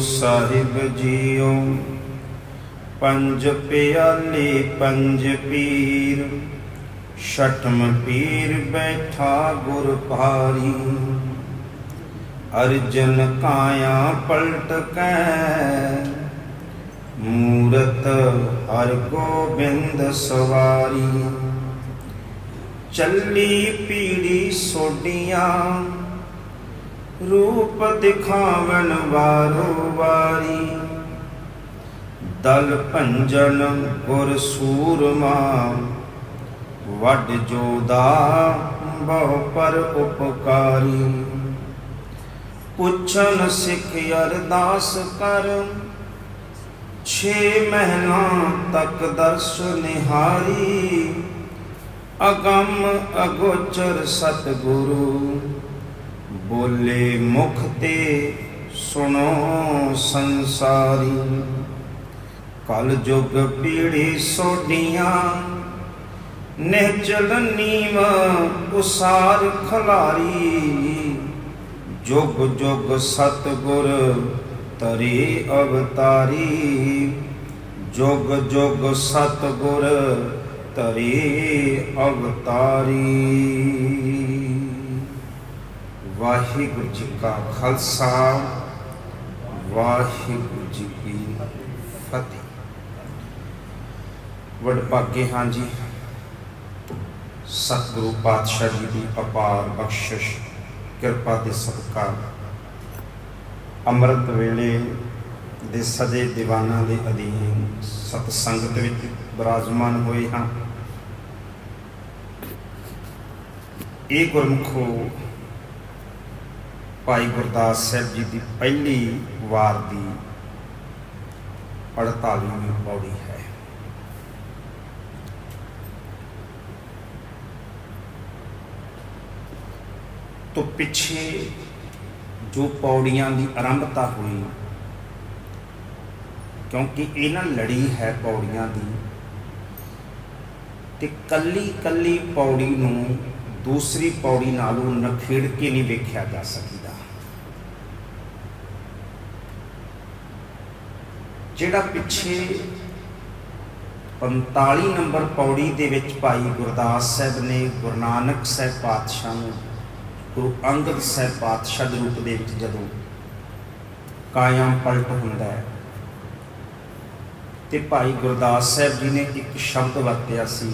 ਸਾਹਿਬ JIO. ਪੰਜ ਪਿਆਲੇ, ਪੰਜ ਪੀਰ। ਛਠਮ ਪੀਰ ਬੈਠਾ ਗੁਰ ਭਾਰੀ। ਅਰਜਨ ਕਾਇਆ ਪਲਟ ਕੈ। ਮੂਰਤ ਹਰ ਗੋਬਿੰਦ ਸਵਾਰੀ। ਚੱਲੀ ਪੀੜੀ ਸੋਡੀਆਂ ਰੂਪ ਦਿਖਾਵਨ ਵਾਰੋ ਵਾਰੀ। ਦਲ ਭੰਜਨ ਗੁਰ ਸੂਰਮਾ, ਵੱਡ ਜੋਦਾ ਬਹੁ ਪਰ ਉਪਕਾਰੀ। ਪੁੱਛਨ ਸਿੱਖ ਅਰਦਾਸ ਕਰ, ਛੇ ਮਹਿਨਾ ਤੱਕ ਦਰਸ ਨਿਹਾਰੀ। ਅਗੰਮ ਅਗੋਚਰ ਸਤਿਗੁਰੂ ਬੋਲੇ ਮੁਖ ਤੇ ਸੁਣੋ ਸੰਸਾਰੀ। ਕਲ ਜੁਗ ਪੀੜੀ ਸੋਡੀਆਂ ਨਿਹਚਲ ਨੀਮ ਉਸਾਰ ਖਲਾਰੀ। ਜੁਗ ਜੁਗ ਸਤਿਗੁਰ ਤਰੇ ਅਵਤਾਰੀ। ਜੁਗ ਜੁਗ ਸਤਿਗੁਰ ਤਰੇ ਅਵਤਾਰੀ। ਵਾਹਿਗੁਰੂ ਜੀ ਕਾ ਖਾਲਸਾ, ਵਾਹਿਗੁਰੂ ਜੀ ਕੀ ਫਤਿਹ। ਵਡਭਾਗੇ ਹਾਂ ਜੀ, ਸਤਿਗੁਰੂ ਪਾਤਸ਼ਾਹ ਜੀ ਦੀ ਅਪਾਰ ਬਖਸ਼ਿਸ਼, ਕਿਰਪਾ ਦੇ ਸਦਕਾ ਅੰਮ੍ਰਿਤ ਵੇਲੇ ਦੇ ਸਜੇ ਦੀਵਾਨਾਂ ਦੇ ਅਧੀਨ ਸਤ ਸੰਗਤ ਵਿੱਚ ਬਿਰਾਜਮਾਨ ਹੋਏ ਹਾਂ। ਇਹ ਗੁਰਮੁਖੋ ਭਾਈ ਗੁਰਦਾਸ ਸਾਹਿਬ ਜੀ ਦੀ ਪਹਿਲੀ ਵਾਰ ਦੀ 48ਵੀਂ ਪੌੜੀ ਹੈ। ਤੋਂ ਪਿੱਛੇ ਜੋ ਪੌੜੀਆਂ ਦੀ ਆਰੰਭਤਾ ਹੋਈ, ਕਿਉਂਕਿ ਇਹ ਨਾ ਲੜੀ ਹੈ ਪੌੜੀਆਂ ਦੀ, ਤੇ ਕੱਲੀ ਕੱਲੀ ਪੌੜੀ ਨੂੰ ਦੂਸਰੀ ਪੌੜੀ ਨਾਲੋਂ ਨਖੇੜ ਕੇ ਨਹੀਂ ਵੇਖਿਆ ਜਾ ਸਕਦਾ ਜਿਹੜਾ ਪਿੱਛੇ 45 ਨੰਬਰ ਪੌੜੀ ਦੇ ਵਿੱਚ ਭਾਈ ਗੁਰਦਾਸ ਸਾਹਿਬ ਨੇ ਗੁਰੂ ਨਾਨਕ ਸਾਹਿਬ ਪਾਤਸ਼ਾਹ ਨੂੰ ਗੁਰੂ ਅੰਗਦ ਸਾਹਿਬ ਪਾਤਸ਼ਾਹ ਦੇ ਰੂਪ ਦੇ ਵਿੱਚ ਜਦੋਂ ਕਾਇਮ ਪਲਟ ਹੁੰਦਾ ਹੈ ਤੇ ਭਾਈ ਗੁਰਦਾਸ ਸਾਹਿਬ ਜੀ ਨੇ ਇੱਕ ਸ਼ਬਦ ਵਰਤਿਆ ਸੀ,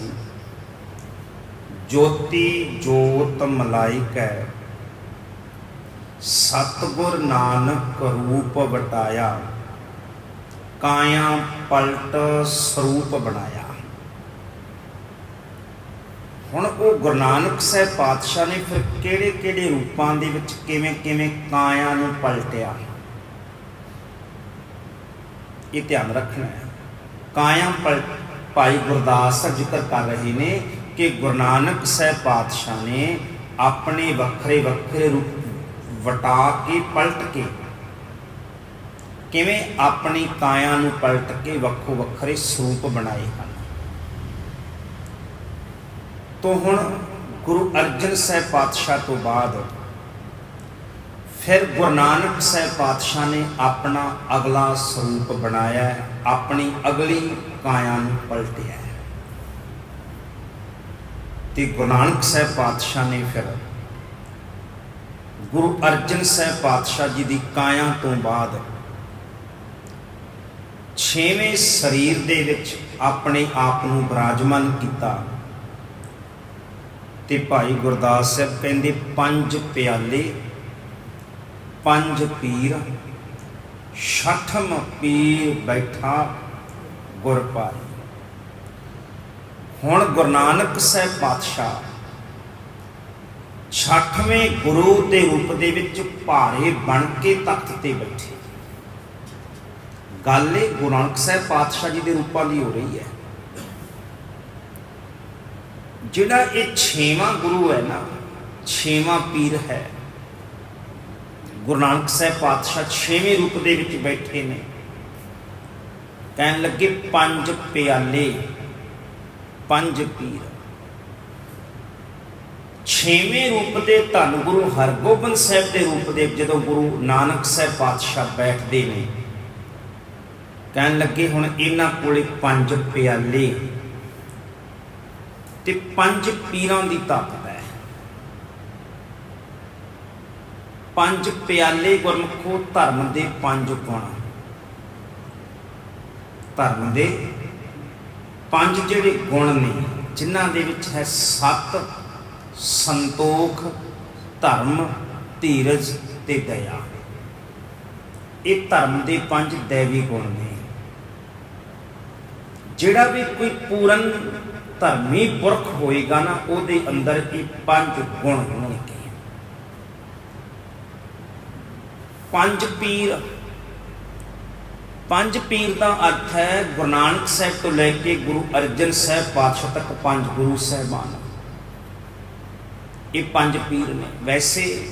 ਜੋਤੀ ਜੋਤ ਮਲਾਇਕ ਹੈ, ਸਤਗੁਰ ਨਾਨਕ ਰੂਪ ਵਟਾਇਆ। ਕਾਇਆ ਪਲਟ ਸਰੂਪ ਬਣਾਇਆ। ਹੁਣ ਉਹ ਗੁਰੂ ਨਾਨਕ ਸਾਹਿਬ ਪਾਤਸ਼ਾਹ ਨੇ ਫਿਰ ਕਿਹੜੇ ਕਿਹੜੇ ਰੂਪਾਂ ਦੇ ਵਿੱਚ ਕਿਵੇਂ ਕਿਵੇਂ ਕਾਇਆ ਨੂੰ ਪਲਟਿਆ? ਇਹ ਧਿਆਨ ਰੱਖਣਾ ਹੈ। ਕਾਇਆ ਪਲ, ਭਾਈ ਗੁਰਦਾਸ ਸਾਹਿਬ ਜ਼ਿਕਰ ਕਰ ਰਹੇ ਨੇ ਕਿ ਗੁਰੂ ਨਾਨਕ ਸਾਹਿਬ ਪਾਤਸ਼ਾਹ ਨੇ ਆਪਣੇ ਵੱਖਰੇ ਵੱਖਰੇ ਰੂਪ ਵਟਾ ਕੇ, ਪਲਟ ਕੇ ਕਿਵੇਂ ਆਪਣੀ ਕਾਇਆ ਨੂੰ ਪਲਟ ਕੇ ਵੱਖੋ ਵੱਖਰੇ ਸਰੂਪ ਬਣਾਏ ਹਨ ਤੋਂ ਹੁਣ ਗੁਰੂ ਅਰਜਨ ਸਾਹਿਬ ਪਾਤਸ਼ਾਹ ਤੋਂ ਬਾਅਦ ਫਿਰ ਗੁਰੂ ਨਾਨਕ ਸਾਹਿਬ ਪਾਤਸ਼ਾਹ ਨੇ ਆਪਣਾ ਅਗਲਾ ਸਰੂਪ ਬਣਾਇਆ ਹੈ, ਆਪਣੀ ਅਗਲੀ ਕਾਇਆ ਨੂੰ ਪਲਟਿਆ ਹੈ। ਤੇ ਗੁਰੂ ਨਾਨਕ ਸਾਹਿਬ ਪਾਤਸ਼ਾਹ ਨੇ ਫਿਰ ਗੁਰੂ ਅਰਜਨ ਸਾਹਿਬ ਪਾਤਸ਼ਾਹ ਜੀ ਦੀ ਕਾਇਆ ਤੋਂ ਬਾਅਦ ਛੇਵੇਂ ਸਰੀਰ ਦੇ ਵਿੱਚ ਆਪਣੇ ਆਪ ਨੂੰ ਬਿਰਾਜਮਾਨ ਕੀਤਾ। ਤੇ ਭਾਈ ਗੁਰਦਾਸ ਸਾਹਿਬ ਕਹਿੰਦੇ, ਪੰਜ ਪਿਆਲੇ, ਪੰਜ ਪੀਰ, ਛਠਮ ਪੀਰ ਬੈਠਾ ਗੁਰਪਾਈ ਹੁਣ ਗੁਰੂ ਨਾਨਕ ਸਾਹਿਬ ਪਾਤਸ਼ਾਹ ਛਠਵੇਂ ਗੁਰੂ ਦੇ ਰੂਪ ਦੇ ਵਿੱਚ ਭਾਰੇ ਬਣ ਕੇ ਤਖਤ ਤੇ ਬੈਠੇ। ਗੱਲ ਇਹ ਗੁਰੂ ਨਾਨਕ ਸਾਹਿਬ ਪਾਤਸ਼ਾਹ ਜੀ ਦੇ ਰੂਪਾਂ ਦੀ ਹੋ ਰਹੀ ਹੈ। ਜਿਹੜਾ ਇਹ ਛੇਵਾਂ ਗੁਰੂ ਹੈ ਨਾ, ਛੇਵਾਂ ਪੀਰ ਹੈ, ਗੁਰੂ ਨਾਨਕ ਸਾਹਿਬ ਪਾਤਸ਼ਾਹ ਛੇਵੇਂ ਰੂਪ ਦੇ ਵਿੱਚ ਬੈਠੇ ਨੇ। ਕਹਿਣ ਲੱਗੇ, ਪੰਜ ਪਿਆਲੇ, ਪੰਜ ਪੀਰ। ਛੇਵੇਂ ਰੂਪ ਦੇ ਧੰਨ ਗੁਰੂ ਹਰਗੋਬਿੰਦ ਸਾਹਿਬ ਦੇ ਰੂਪ ਦੇ ਜਦੋਂ ਗੁਰੂ ਨਾਨਕ ਸਾਹਿਬ ਪਾਤਸ਼ਾਹ ਬੈਠਦੇ ਨੇ ਕਹਿਣ ਲੱਗੇ, ਹੁਣ ਇਹਨਾਂ ਕੋਲੇ ਪੰਜ ਪਿਆਲੇ। ਤੇ ਪੰਜ ਪੀਰਾਂ ਦੀ ਤਾਕਤ ਹੈ। ਪੰਜ ਪਿਆਲੇ ਗੁਰਮੁਖੋ ਧਰਮ ਦੇ ਪੰਜ ਗੁਣ। ਧਰਮ ਦੇ ਪੰਜ ਜਿਹੜੇ ਗੁਣ ਨੇ, ਜਿਨ੍ਹਾਂ ਦੇ ਵਿੱਚ ਹੈ ਸਤ ਸੰਤੋਖ, ਧਰਮ, ਧੀਰਜ ਤੇ ਦਇਆ। ਇਹ ਧਰਮ ਦੇ ਪੰਜ ਦੇਵੀ ਗੁਣ ਨੇ। ਜਿਹੜਾ ਵੀ ਕੋਈ ਪੂਰਨ ਧਰਮੀ ਪੁਰਖ ਹੋਏਗਾ ਨਾ, ਉਹਦੇ ਅੰਦਰ ਇਹ ਪੰਜ ਗੁਣ ਹੋਣਗੇ। ਪੰਜ ਪੀਰ। ਪੰਜ ਪੀਰ ਦਾ ਅਰਥ ਹੈ, ਗੁਰੂ ਨਾਨਕ ਸਾਹਿਬ ਤੋਂ ਲੈ ਕੇ ਗੁਰੂ ਅਰਜਨ ਸਾਹਿਬ ਪਾਤਸ਼ਾਹ ਤੱਕ ਪੰਜ ਗੁਰੂ ਸਾਹਿਬਾਨ। ਇਹ ਪੰਜ ਪੀਰ ਨੇ। ਵੈਸੇ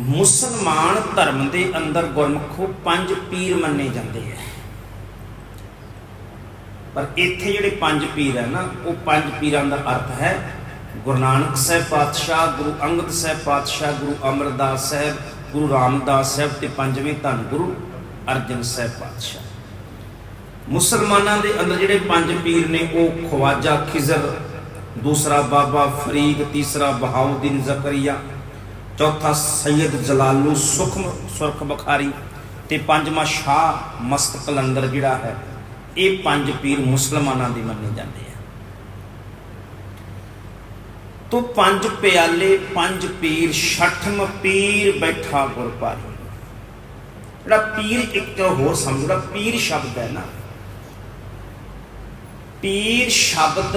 ਮੁਸਲਮਾਨ ਧਰਮ ਦੇ ਅੰਦਰ ਗੁਰਮਖੋ ਪੰਜ ਪੀਰ ਮੰਨੇ ਜਾਂਦੇ ਹੈ ਪਰ ਇੱਥੇ ਜਿਹੜੇ ਪੰਜ ਪੀਰ ਹੈ ਨਾ, ਉਹ ਪੰਜ ਪੀਰਾਂ ਦਾ ਅਰਥ ਹੈ ਗੁਰੂ ਨਾਨਕ ਸਾਹਿਬ ਪਾਤਸ਼ਾਹ, ਗੁਰੂ ਅੰਗਦ ਸਾਹਿਬ ਪਾਤਸ਼ਾਹ, ਗੁਰੂ ਅਮਰਦਾਸ ਸਾਹਿਬ, ਗੁਰੂ ਰਾਮਦਾਸ ਸਾਹਿਬ ਤੇ ਪੰਜਵੇਂ ਧੰਨ ਗੁਰੂ ਅਰਜਨ ਸਾਹਿਬ ਪਾਤਸ਼ਾਹ। ਮੁਸਲਮਾਨਾਂ ਦੇ ਅੰਦਰ ਜਿਹੜੇ ਪੰਜ ਪੀਰ ਨੇ, ਉਹ ਖਵਾਜਾ, ਖਿਜ਼ਰ, ਦੂਸਰਾ ਬਾਬਾ ਫਰੀਦ, ਤੀਸਰਾ ਬਹਾਉਦੀਨ ਜ਼ਕਰੀਆ, ਚੌਥਾ ਸੈਯਦ ਜਲਾਲੂ ਸੁਖਮ, ਸੁਰਖ ਬਖਾਰੀ ਤੇ ਪੰਜਵਾਂ ਸ਼ਾਹ ਮਸਤ ਕਲੰਦਰ ਜਿਹੜਾ ਹੈ ਇਹ ਪੰਜ ਪੀਰ ਮੁਸਲਮਾਨਾਂ ਦੇ ਮੰਨੇ ਜਾਂਦੇ ਆ। ਤੋ ਪੰਜ ਪਿਆਲੇ, ਪੰਜ ਪੀਰ, ਛਠਮ ਪੀਰ ਬੈਠਾ ਗੁਰਪਾਰੀ ਜਿਹੜਾ ਪੀਰ ਇੱਕ ਹੋਰ ਸਮਝਦਾ ਪੀਰ ਸ਼ਬਦ ਹੈ ਨਾ। ਪੀਰ ਸ਼ਬਦ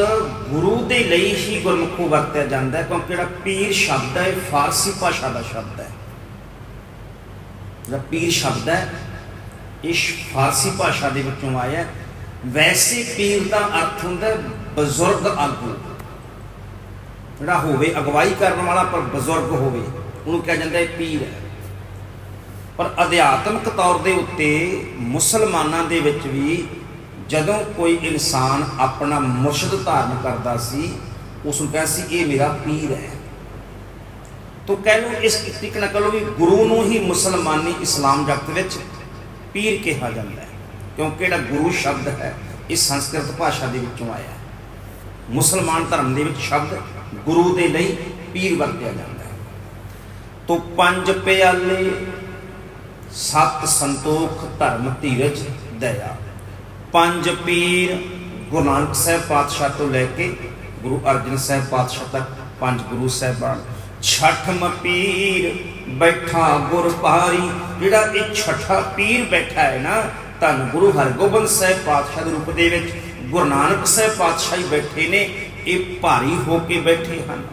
ਗੁਰੂ ਦੇ ਲਈ ਹੀ ਗੁਰਮੁਖੋਂ ਵਰਤਿਆ ਜਾਂਦਾ ਹੈ, ਕਿਉਂਕਿ ਜਿਹੜਾ ਪੀਰ ਸ਼ਬਦ ਹੈ, ਇਹ ਫਾਰਸੀ ਭਾਸ਼ਾ ਦਾ ਸ਼ਬਦ ਹੈ। ਜਿਹੜਾ ਪੀਰ ਸ਼ਬਦ ਹੈ, ਇਹ ਫਾਰਸੀ ਭਾਸ਼ਾ ਦੇ ਵਿੱਚੋਂ ਆਇਆ ਵੈਸੇ ਪੀਰ ਦਾ ਅਰਥ ਹੁੰਦਾ ਬਜ਼ੁਰਗ ਆਗੂ। ਜਿਹੜਾ ਹੋਵੇ, ਅਗਵਾਈ ਕਰਨ ਵਾਲਾ ਪਰ ਬਜ਼ੁਰਗ ਹੋਵੇ, ਉਹਨੂੰ ਕਿਹਾ ਜਾਂਦਾ ਹੈ ਪੀਰ। ਹੈ ਪਰ ਅਧਿਆਤਮਿਕ ਤੌਰ ਦੇ ਉੱਤੇ ਮੁਸਲਮਾਨਾਂ ਦੇ ਵਿੱਚ ਵੀ ਜਦੋਂ ਕੋਈ ਇਨਸਾਨ ਆਪਣਾ ਮੁਰਸ਼ਿਦ ਧਾਰਨ ਕਰਦਾ ਸੀ ਉਸ ਨੂੰ ਕਹਿੰਦਾ ਸੀ, ਇਹ ਮੇਰਾ ਪੀਰ ਹੈ। ਤੋ ਕਹਿ ਲਓ ਇਸ ਤਰੀਕੇ ਨਾਲ ਕਹ ਲਓ ਵੀ ਗੁਰੂ ਨੂੰ ਹੀ ਮੁਸਲਮਾਨੀ ਇਸਲਾਮ ਜਗਤ ਵਿੱਚ ਪੀਰ ਕਿਹਾ ਜਾਂਦਾ ਹੈ। ਕਿਉਂਕਿ ਜਿਹੜਾ ਗੁਰੂ ਸ਼ਬਦ ਹੈ, ਇਹ ਸੰਸਕ੍ਰਿਤ ਭਾਸ਼ਾ ਦੇ ਵਿੱਚੋਂ ਆਇਆ। ਹੈ ਮੁਸਲਮਾਨ ਧਰਮ ਦੇ ਵਿੱਚ ਸ਼ਬਦ ਗੁਰੂ ਦੇ ਲਈ ਪੀਰ ਵਰਤਿਆ ਜਾਂਦਾ ਹੈ। ਤੋ ਪੰਜ ਪਿਆਲੇ, ਸਤ ਸੰਤੋਖ, ਧਰਮ ਧੀਰਜ, ਦਇਆ। ਪੰਜ ਪੀਰ ਗੁਰੂ ਨਾਨਕ ਸਾਹਿਬ ਪਾਤਸ਼ਾਹ ਤੋਂ ਲੈ ਕੇ ਗੁਰੂ ਅਰਜਨ ਸਾਹਿਬ ਪਾਤਸ਼ਾਹ ਤੱਕ ਪੰਜ ਗੁਰੂ ਸਾਹਿਬਾਨ। ਛਠਮ ਪੀਰ ਬੈਠਾ ਗੁਰ ਭਾਰੀ। ਜਿਹੜਾ ਇਹ ਛਠਾ ਪੀਰ ਬੈਠਾ ਹੈ ਨਾ ਧੰਨ ਗੁਰੂ ਹਰਗੋਬਿੰਦ ਸਾਹਿਬ ਪਾਤਸ਼ਾਹ ਦੇ ਰੂਪ ਦੇ ਵਿੱਚ ਗੁਰੂ ਨਾਨਕ ਸਾਹਿਬ ਪਾਤਸ਼ਾਹ ਹੀ ਬੈਠੇ ਨੇ, ਇਹ ਭਾਰੀ ਹੋ ਕੇ ਬੈਠੇ ਹਨ।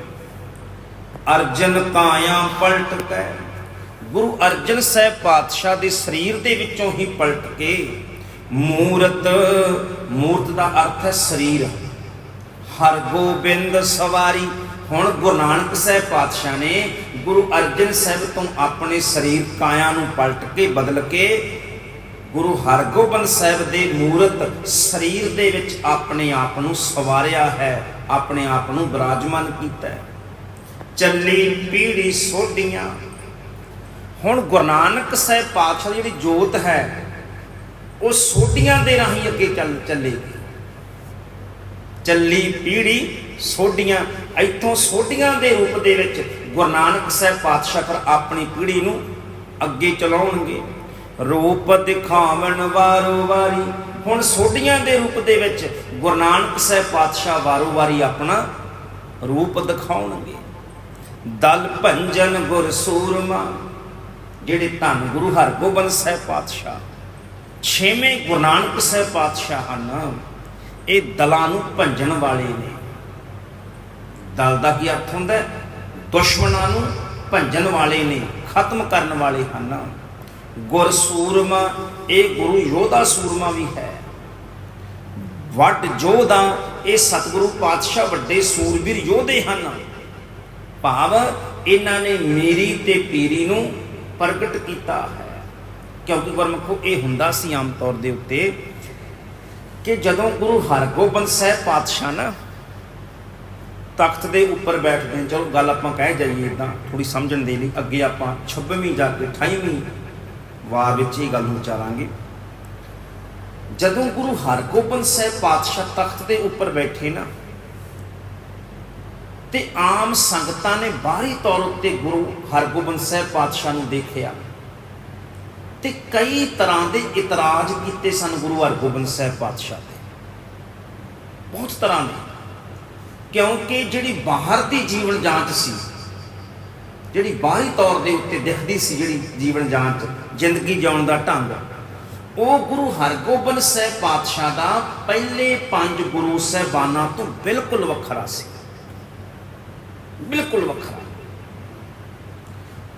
ਅਰਜਨ ਕਾਇਆ ਪਲਟ ਕੇ, ਗੁਰੂ ਅਰਜਨ ਸਾਹਿਬ ਪਾਤਸ਼ਾਹ ਦੇ ਸਰੀਰ ਦੇ ਵਿੱਚੋਂ ਹੀ ਪਲਟ ਕੇ, ਮੂਰਤ ਮੂਰਤ ਦਾ ਅਰਥ ਹੈ ਸਰੀਰ। ਹਰ ਗੋਬਿੰਦ ਸਵਾਰੀ, ਹੁਣ ਗੁਰੂ ਨਾਨਕ ਸਾਹਿਬ ਪਾਤਸ਼ਾਹ ਨੇ ਗੁਰੂ ਅਰਜਨ ਸਾਹਿਬ ਤੋਂ ਆਪਣੇ ਸਰੀਰ ਕਾਇਆ ਨੂੰ ਪਲਟ ਕੇ ਬਦਲ ਕੇ ਗੁਰੂ ਹਰਗੋਬਿੰਦ ਸਾਹਿਬ ਦੇ ਮੂਰਤ ਸਰੀਰ ਦੇ ਵਿੱਚ ਆਪਣੇ ਆਪ ਨੂੰ ਸਵਾਰਿਆ ਹੈ, ਆਪਣੇ ਆਪ ਨੂੰ ਬਿਰਾਜਮਾਨ ਕੀਤਾ ਹੈ। ਚੱਲੀ ਪੀੜੀ ਸੋਢੀਆਂ। ਹੁਣ ਗੁਰੂ ਨਾਨਕ ਸਾਹਿਬ ਪਾਤਸ਼ਾਹ ਦੀ ਜਿਹੜੀ ਜੋਤ ਹੈ, ਉਹ ਸੋਢੀਆਂ ਦੇ ਰਾਹੀਂ ਅੱਗੇ ਚੱਲ, ਚੱਲੇਗੀ। ਚੱਲੀ ਪੀੜੀ ਸੋਢੀਆਂ, ਇੱਥੋਂ ਸੋਢੀਆਂ ਦੇ ਰੂਪ ਦੇ ਵਿੱਚ ਗੁਰੂ ਨਾਨਕ ਸਾਹਿਬ ਪਾਤਸ਼ਾਹ ਫਿਰ ਆਪਣੀ ਪੀੜੀ ਨੂੰ ਅੱਗੇ ਚਲਾਉਣਗੇ। ਰੂਪ ਦਿਖਾਵਣ ਵਾਰੋ ਵਾਰੀ। ਹੁਣ ਸੋਢੀਆਂ ਦੇ ਰੂਪ ਦੇ ਵਿੱਚ ਗੁਰੂ ਨਾਨਕ ਸਾਹਿਬ ਪਾਤਸ਼ਾਹ ਵਾਰੋ ਵਾਰੀ ਆਪਣਾ ਰੂਪ ਦਿਖਾਉਣਗੇ। ਦਲ ਭੰਜਨ ਗੁਰ ਸੂਰਮਾ, ਜਿਹੜੇ ਧੰਨ ਗੁਰੂ ਹਰਗੋਬਿੰਦ ਸਾਹਿਬ ਪਾਤਸ਼ਾਹ। ਛੇਵੇਂ ਗੁਰੂ ਨਾਨਕ ਸਾਹਿਬ ਪਾਤਸ਼ਾਹ ਹਨ। ਇਹ ਦਲਾਂ ਨੂੰ ਭੰਜਣ ਵਾਲੇ ਨੇ। ਦਲ ਦਾ ਕੀ ਅਰਥ ਹੁੰਦਾ? ਦੁਸ਼ਮਣਾਂ ਨੂੰ ਭੰਜਣ ਵਾਲੇ ਨੇ, ਖਤਮ ਕਰਨ ਵਾਲੇ ਹਨ। ਗੁਰ ਸੂਰਮਾ, ਇਹ ਗੁਰੂ ਯੋਧਾ ਸੂਰਮਾ ਵੀ ਹੈ। ਵੱਡ ਜੋਧਾ ਇਹ ਸਤਿਗੁਰੂ ਪਾਤਸ਼ਾਹ ਵੱਡੇ ਸੂਰਬੀਰ ਯੋਧੇ ਹਨ। ਭਾਵ ਇਹਨਾਂ ਨੇ ਮੇਰੀ ਤੇ ਪੀਰੀ ਨੂੰ ਪ੍ਰਗਟ ਕੀਤਾ ਹੈ। ਕਿਉਂਕਿ ਗੁਰਮਖੋ, ਇਹ ਹੁੰਦਾ ਸੀ ਆਮ ਤੌਰ ਦੇ ਉੱਤੇ ਕਿ ਜਦੋਂ ਗੁਰੂ ਹਰਗੋਬਿੰਦ ਸਾਹਿਬ ਪਾਤਸ਼ਾਹ ਨਾ ਤਖਤ ਦੇ ਉੱਪਰ ਬੈਠਦੇ ਚਲੋ ਗੱਲ ਆਪਾਂ ਕਹਿ ਜਾਈਏ ਇਦਾਂ ਥੋੜੀ ਸਮਝਣ ਦੇ ਲਈ, ਅੱਗੇ ਆਪਾਂ 26ਵੀਂ ਜਾ ਕੇ 28ਵੀਂ ਵਾਰ ਵਿੱਚ ਇਹ ਗੱਲ ਨੂੰ ਵਿਚਾਰਾਂਗੇ। ਜਦੋਂ ਗੁਰੂ ਹਰਗੋਬਿੰਦ ਸਾਹਿਬ ਪਾਤਸ਼ਾਹ ਤਖਤ ਦੇ ਉੱਪਰ ਬੈਠੇ ਨਾ, ਤੇ ਆਮ ਸੰਗਤਾਂ ਨੇ ਬਾਹਰੀ ਤੌਰ ਉੱਤੇ ਗੁਰੂ ਹਰਗੋਬਿੰਦ ਸਾਹਿਬ ਪਾਤਸ਼ਾਹ ਨੂੰ ਦੇਖਿਆ, ਤੇ ਕਈ ਤਰ੍ਹਾਂ ਦੇ ਇਤਰਾਜ਼ ਕੀਤੇ ਸਨ ਗੁਰੂ ਹਰਗੋਬਿੰਦ ਸਾਹਿਬ ਪਾਤਸ਼ਾਹ ਤੇ ਬਹੁਤ ਤਰ੍ਹਾਂ ਦੇ। ਕਿਉਂਕਿ ਜਿਹੜੀ ਬਾਹਰ ਦੀ ਜੀਵਨ ਜਾਂਚ ਸੀ, ਜਿਹੜੀ ਬਾਹਰੀ ਤੌਰ ਦੇ ਉੱਤੇ ਦਿਖਦੀ ਸੀ ਜਿਹੜੀ ਜੀਵਨ ਜਾਂਚ ਜ਼ਿੰਦਗੀ ਜਿਉਣ ਦਾ ਢੰਗ। ਉਹ ਗੁਰੂ ਹਰਗੋਬਿੰਦ ਸਾਹਿਬ ਪਾਤਸ਼ਾਹ ਦਾ ਪਹਿਲੇ ਪੰਜ ਗੁਰੂ ਸਾਹਿਬਾਨਾਂ ਤੋਂ ਬਿਲਕੁਲ ਵੱਖਰਾ ਸੀ। ਬਿਲਕੁਲ ਵੱਖਰਾ।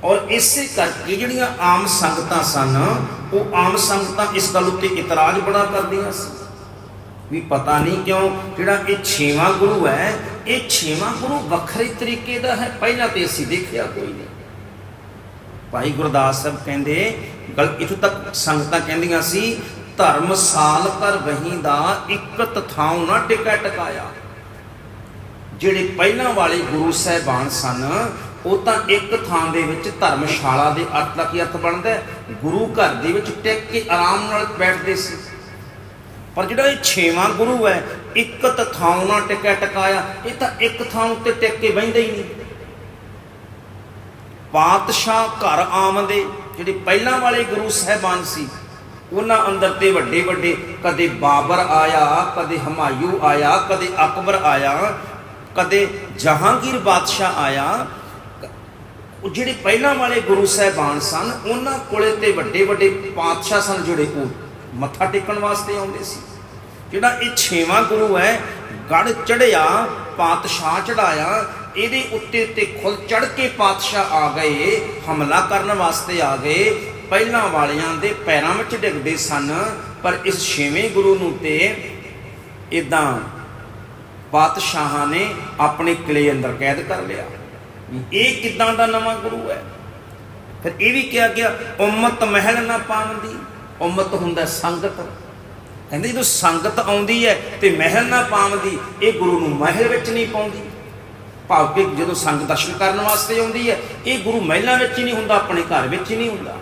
ਔਰ ਇਸੇ ਕਰਕੇ ਜਿਹੜੀਆਂ ਆਮ ਸੰਗਤਾਂ ਸਨ, ਉਹ ਆਮ ਸੰਗਤਾਂ ਇਸ ਗੱਲ ਉੱਤੇ ਇਤਰਾਜ਼ ਬੜਾ ਕਰਦੀਆਂ ਸੀ। ਵੀ ਪਤਾ ਨਹੀਂ ਕਿਉਂ ਜਿਹੜਾ ਇਹ ਛੇਵਾਂ ਗੁਰੂ ਹੈ, ਇਹ ਛੇਵਾਂ ਗੁਰੂ ਵੱਖਰੇ ਤਰੀਕੇ ਦਾ ਹੈ, ਪਹਿਲਾਂ ਤੇ ਅਸੀਂ ਦੇਖਿਆ ਕੋਈ ਨਹੀਂ। ਭਾਈ ਗੁਰਦਾਸ ਸਾਹਿਬ ਕਹਿੰਦੇ, ਗਲ, ਇਥੋਂ ਤੱਕ ਸੰਗਤਾਂ ਕਹਿੰਦੀਆਂ ਸੀ, ਧਰਮ ਸਾਲ ਕਰ ਵਹੀਂ ਦਾ ਇੱਕ ਤਥਾਉ ਨਾ ਟਿਕਾ ਟਕਾਇਆ। ਜਿਹੜੇ ਪਹਿਲਾਂ ਵਾਲੇ ਗੁਰੂ ਸਾਹਿਬਾਨ ਸਨ, ਉਹ ਤਾਂ ਇੱਕ ਥਾਂ ਦੇ ਵਿੱਚ ਧਰਮਸ਼ਾਲਾ ਦੇ ਅਰਥ ਦਾ ਕੀ ਅਰਥ ਬਣਦਾ ਹੈ? ਗੁਰੂ ਘਰ ਦੇ ਵਿੱਚ ਟਿਕ ਕੇ ਆਰਾਮ ਨਾਲ ਬੈਠਦੇ ਸੀ। ਪਰ ਜਿਹੜਾ ਇਹ ਛੇਵਾਂ ਗੁਰੂ ਹੈ, ਇੱਕ ਥਾਂ ਨਾਲ ਟਿਕਿਆ ਟਕਾਇਆ, ਇਹ ਤਾਂ ਇੱਕ ਥਾਂ ਉੱਤੇ ਟਿਕ ਕੇ ਬੈਠਦਾ ਹੀ ਨਹੀਂ। ਪਾਤਸ਼ਾਹ ਘਰ ਆਮਦੇ ਜਿਹੜੇ ਪਹਿਲਾਂ ਵਾਲੇ ਗੁਰੂ ਸਾਹਿਬਾਨ ਸੀ, ਉਹਨਾਂ ਅੰਦਰ ਤੇ ਵੱਡੇ ਵੱਡੇ, ਕਦੇ ਬਾਬਰ ਆਇਆ, ਕਦੇ ਹਮਾਯੂ ਆਇਆ, ਕਦੇ ਅਕਬਰ ਆਇਆ, ਕਦੇ ਜਹਾਂਗੀਰ ਬਾਦਸ਼ਾਹ ਆਇਆ, ਉਹ ਜਿਹੜੇ ਪਹਿਲਾਂ ਵਾਲੇ ਗੁਰੂ ਸਾਹਿਬਾਨ ਸਨ, ਉਹਨਾਂ ਕੋਲੇ ਤੇ ਵੱਡੇ ਵੱਡੇ ਪਾਤਸ਼ਾਹ ਸਨ ਜਿਹੜੇ ਉਹ ਮੱਥਾ ਟੇਕਣ ਵਾਸਤੇ ਆਉਂਦੇ ਸੀ। ਜਿਹੜਾ ਇਹ ਛੇਵਾਂ ਗੁਰੂ ਹੈ ਗੜ ਚੜਿਆ ਪਾਤਸ਼ਾਹ ਚੜਾਇਆ ਇਹਦੇ ਉੱਤੇ ਉੱਤੇ ਖੁੱਲ ਚੜ ਕੇ ਪਾਤਸ਼ਾਹ ਆ ਗਏ, ਹਮਲਾ ਕਰਨ ਵਾਸਤੇ ਆ ਗਏ। ਪਹਿਲਾਂ ਵਾਲਿਆਂ ਦੇ ਪੈਰਾਂ ਵਿੱਚ ਡਿੱਗਦੇ ਸਨ, ਪਰ ਇਸ ਛੇਵੇਂ ਗੁਰੂ ਨੂੰ ਤੇ ਇਦਾਂ ਪਾਤਸ਼ਾਹਾਂ ਨੇ ਆਪਣੇ ਕਿਲੇ ਅੰਦਰ ਕੈਦ ਕਰ ਲਿਆ। ਇਹ ਕਿਦਾਂ ਦਾ ਨਵਾਂ ਗੁਰੂ ਹੈ? ਫਿਰ ਇਹ ਵੀ ਕਿਹਾ ਗਿਆ, ਉਮਤ ਮਹਿਲ ਨਾ ਪਾਉਂਦੀ ਉਮਤ ਹੁੰਦਾ ਸੰਗਤ। ਕਹਿੰਦੇ ਜਦੋਂ ਸੰਗਤ ਆਉਂਦੀ ਹੈ ਤੇ ਮਹਿਲ ਨਾ ਪਾਉਂਦੀ ਇਹ ਗੁਰੂ ਨੂੰ ਮਹਿਲ ਵਿੱਚ ਨਹੀਂ ਪਾਉਂਦੀ। ਭਾਵ ਕਿ ਜਦੋਂ ਸੰਗਤ ਦਰਸ਼ਨ ਕਰਨ ਵਾਸਤੇ ਆਉਂਦੀ ਹੈ, ਇਹ ਗੁਰੂ ਮਹਿਲਾਂ ਵਿੱਚ ਹੀ ਨਹੀਂ ਹੁੰਦਾ, ਆਪਣੇ ਘਰ ਵਿੱਚ ਹੀ ਨਹੀਂ ਹੁੰਦਾ।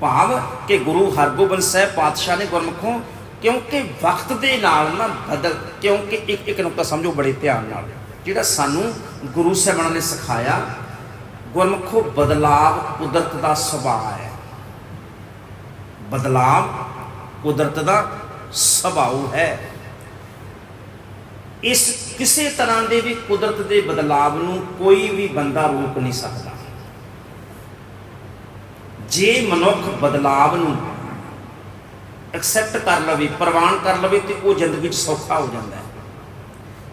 ਭਾਵ ਕਿ ਗੁਰੂ ਹਰਗੋਬਿੰਦ ਸਾਹਿਬ ਪਾਤਸ਼ਾਹ ਨੇ ਗੁਰਮੁਖੋਂ ਕਿਉਂਕਿ ਵਕਤ ਦੇ ਨਾਲ ਨਾ ਬਦਲ, ਕਿਉਂਕਿ ਇੱਕ ਇੱਕ ਨੁਕਤਾ ਸਮਝੋ ਬੜੇ ਧਿਆਨ ਨਾਲ। ਜਿਹੜਾ ਸਾਨੂੰ ਗੁਰੂ ਸਾਹਿਬਾਨਾਂ ਨੇ ਸਿਖਾਇਆ, ਗੁਰਮੁਖੋ ਬਦਲਾਵ ਕੁਦਰਤ ਦਾ ਸੁਭਾਅ ਹੈ। ਬਦਲਾਵ ਕੁਦਰਤ ਦਾ ਸੁਭਾਅ ਹੈ। ਇਸ ਕਿਸੇ ਤਰ੍ਹਾਂ ਦੇ ਵੀ ਕੁਦਰਤ ਦੇ ਬਦਲਾਵ ਨੂੰ ਕੋਈ ਵੀ ਬੰਦਾ ਰੋਕ ਨਹੀਂ ਸਕਦਾ। ਜੇ ਮਨੁੱਖ ਬਦਲਾਵ ਨੂੰ ਐਕਸੈਪਟ ਕਰ ਲਵੇ, ਪ੍ਰਵਾਨ ਕਰ ਲਵੇ, ਤੇ ਉਹ ਜ਼ਿੰਦਗੀ 'ਚ ਸੌਖਾ ਹੋ ਜਾਂਦਾ ਹੈ।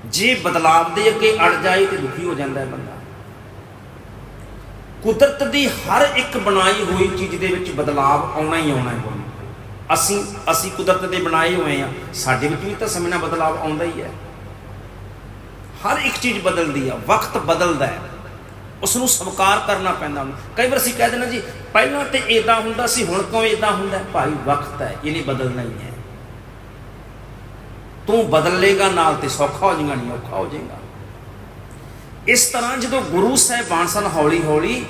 ਜੇ ਬਦਲਾਵ ਦੇ ਅੱਗੇ ਅੜ ਜਾਏ, ਤੇ ਦੁਖੀ ਹੋ ਜਾਂਦਾ ਹੈ ਬੰਦਾ। ਕੁਦਰਤ ਦੀ ਹਰ ਇੱਕ ਬਣਾਈ ਹੋਈ ਚੀਜ਼ ਦੇ ਵਿੱਚ ਬਦਲਾਵ ਆਉਣਾ ਹੀ ਆਉਣਾ ਹੈ। ਅਸੀਂ ਅਸੀਂ ਕੁਦਰਤ ਦੇ ਬਣਾਏ ਹੋਏ ਆ ਸਾਡੇ ਵਿੱਚ ਵੀ ਤਾਂ ਸਮੇਂ ਨਾਲ ਬਦਲਾਵ ਆਉਂਦਾ ਹੀ ਹੈ। ਹਰ ਇੱਕ ਚੀਜ਼ ਬਦਲਦੀ ਆ, ਵਕਤ ਬਦਲਦਾ ਹੈ। ਉਸ ਨੂੰ ਸਵੀਕਾਰ ਕਰਨਾ ਪੈਂਦਾ ਉਹਨੂੰ ਕਈ ਵਾਰ ਅਸੀਂ ਕਹਿ ਦਿੰਦੇ ਜੀ, ਪਹਿਲਾਂ ਤੇ ਇਦਾਂ ਹੁੰਦਾ ਸੀ, ਹੁਣ ਕਿਉਂ ਇਦਾਂ ਹੁੰਦਾ ਭਾਈ, ਵਕਤ ਹੈ ਇਹਨੇ ਬਦਲਣਾ ਹੀ ਹੈ। ਤੂੰ ਬਦਲ ਲੇਗਾ ਨਾਲ ਤੇ ਸੌਖਾ ਹੋ ਜਾਏਗਾ, ਨਹੀਂ ਔਖਾ ਹੋ ਜਾਏਗਾ। ਇਸ ਤਰ੍ਹਾਂ ਜਦੋਂ ਗੁਰੂ ਸਾਹਿਬਾਨ ਸਨ ਹੌਲੀ ਹੌਲੀ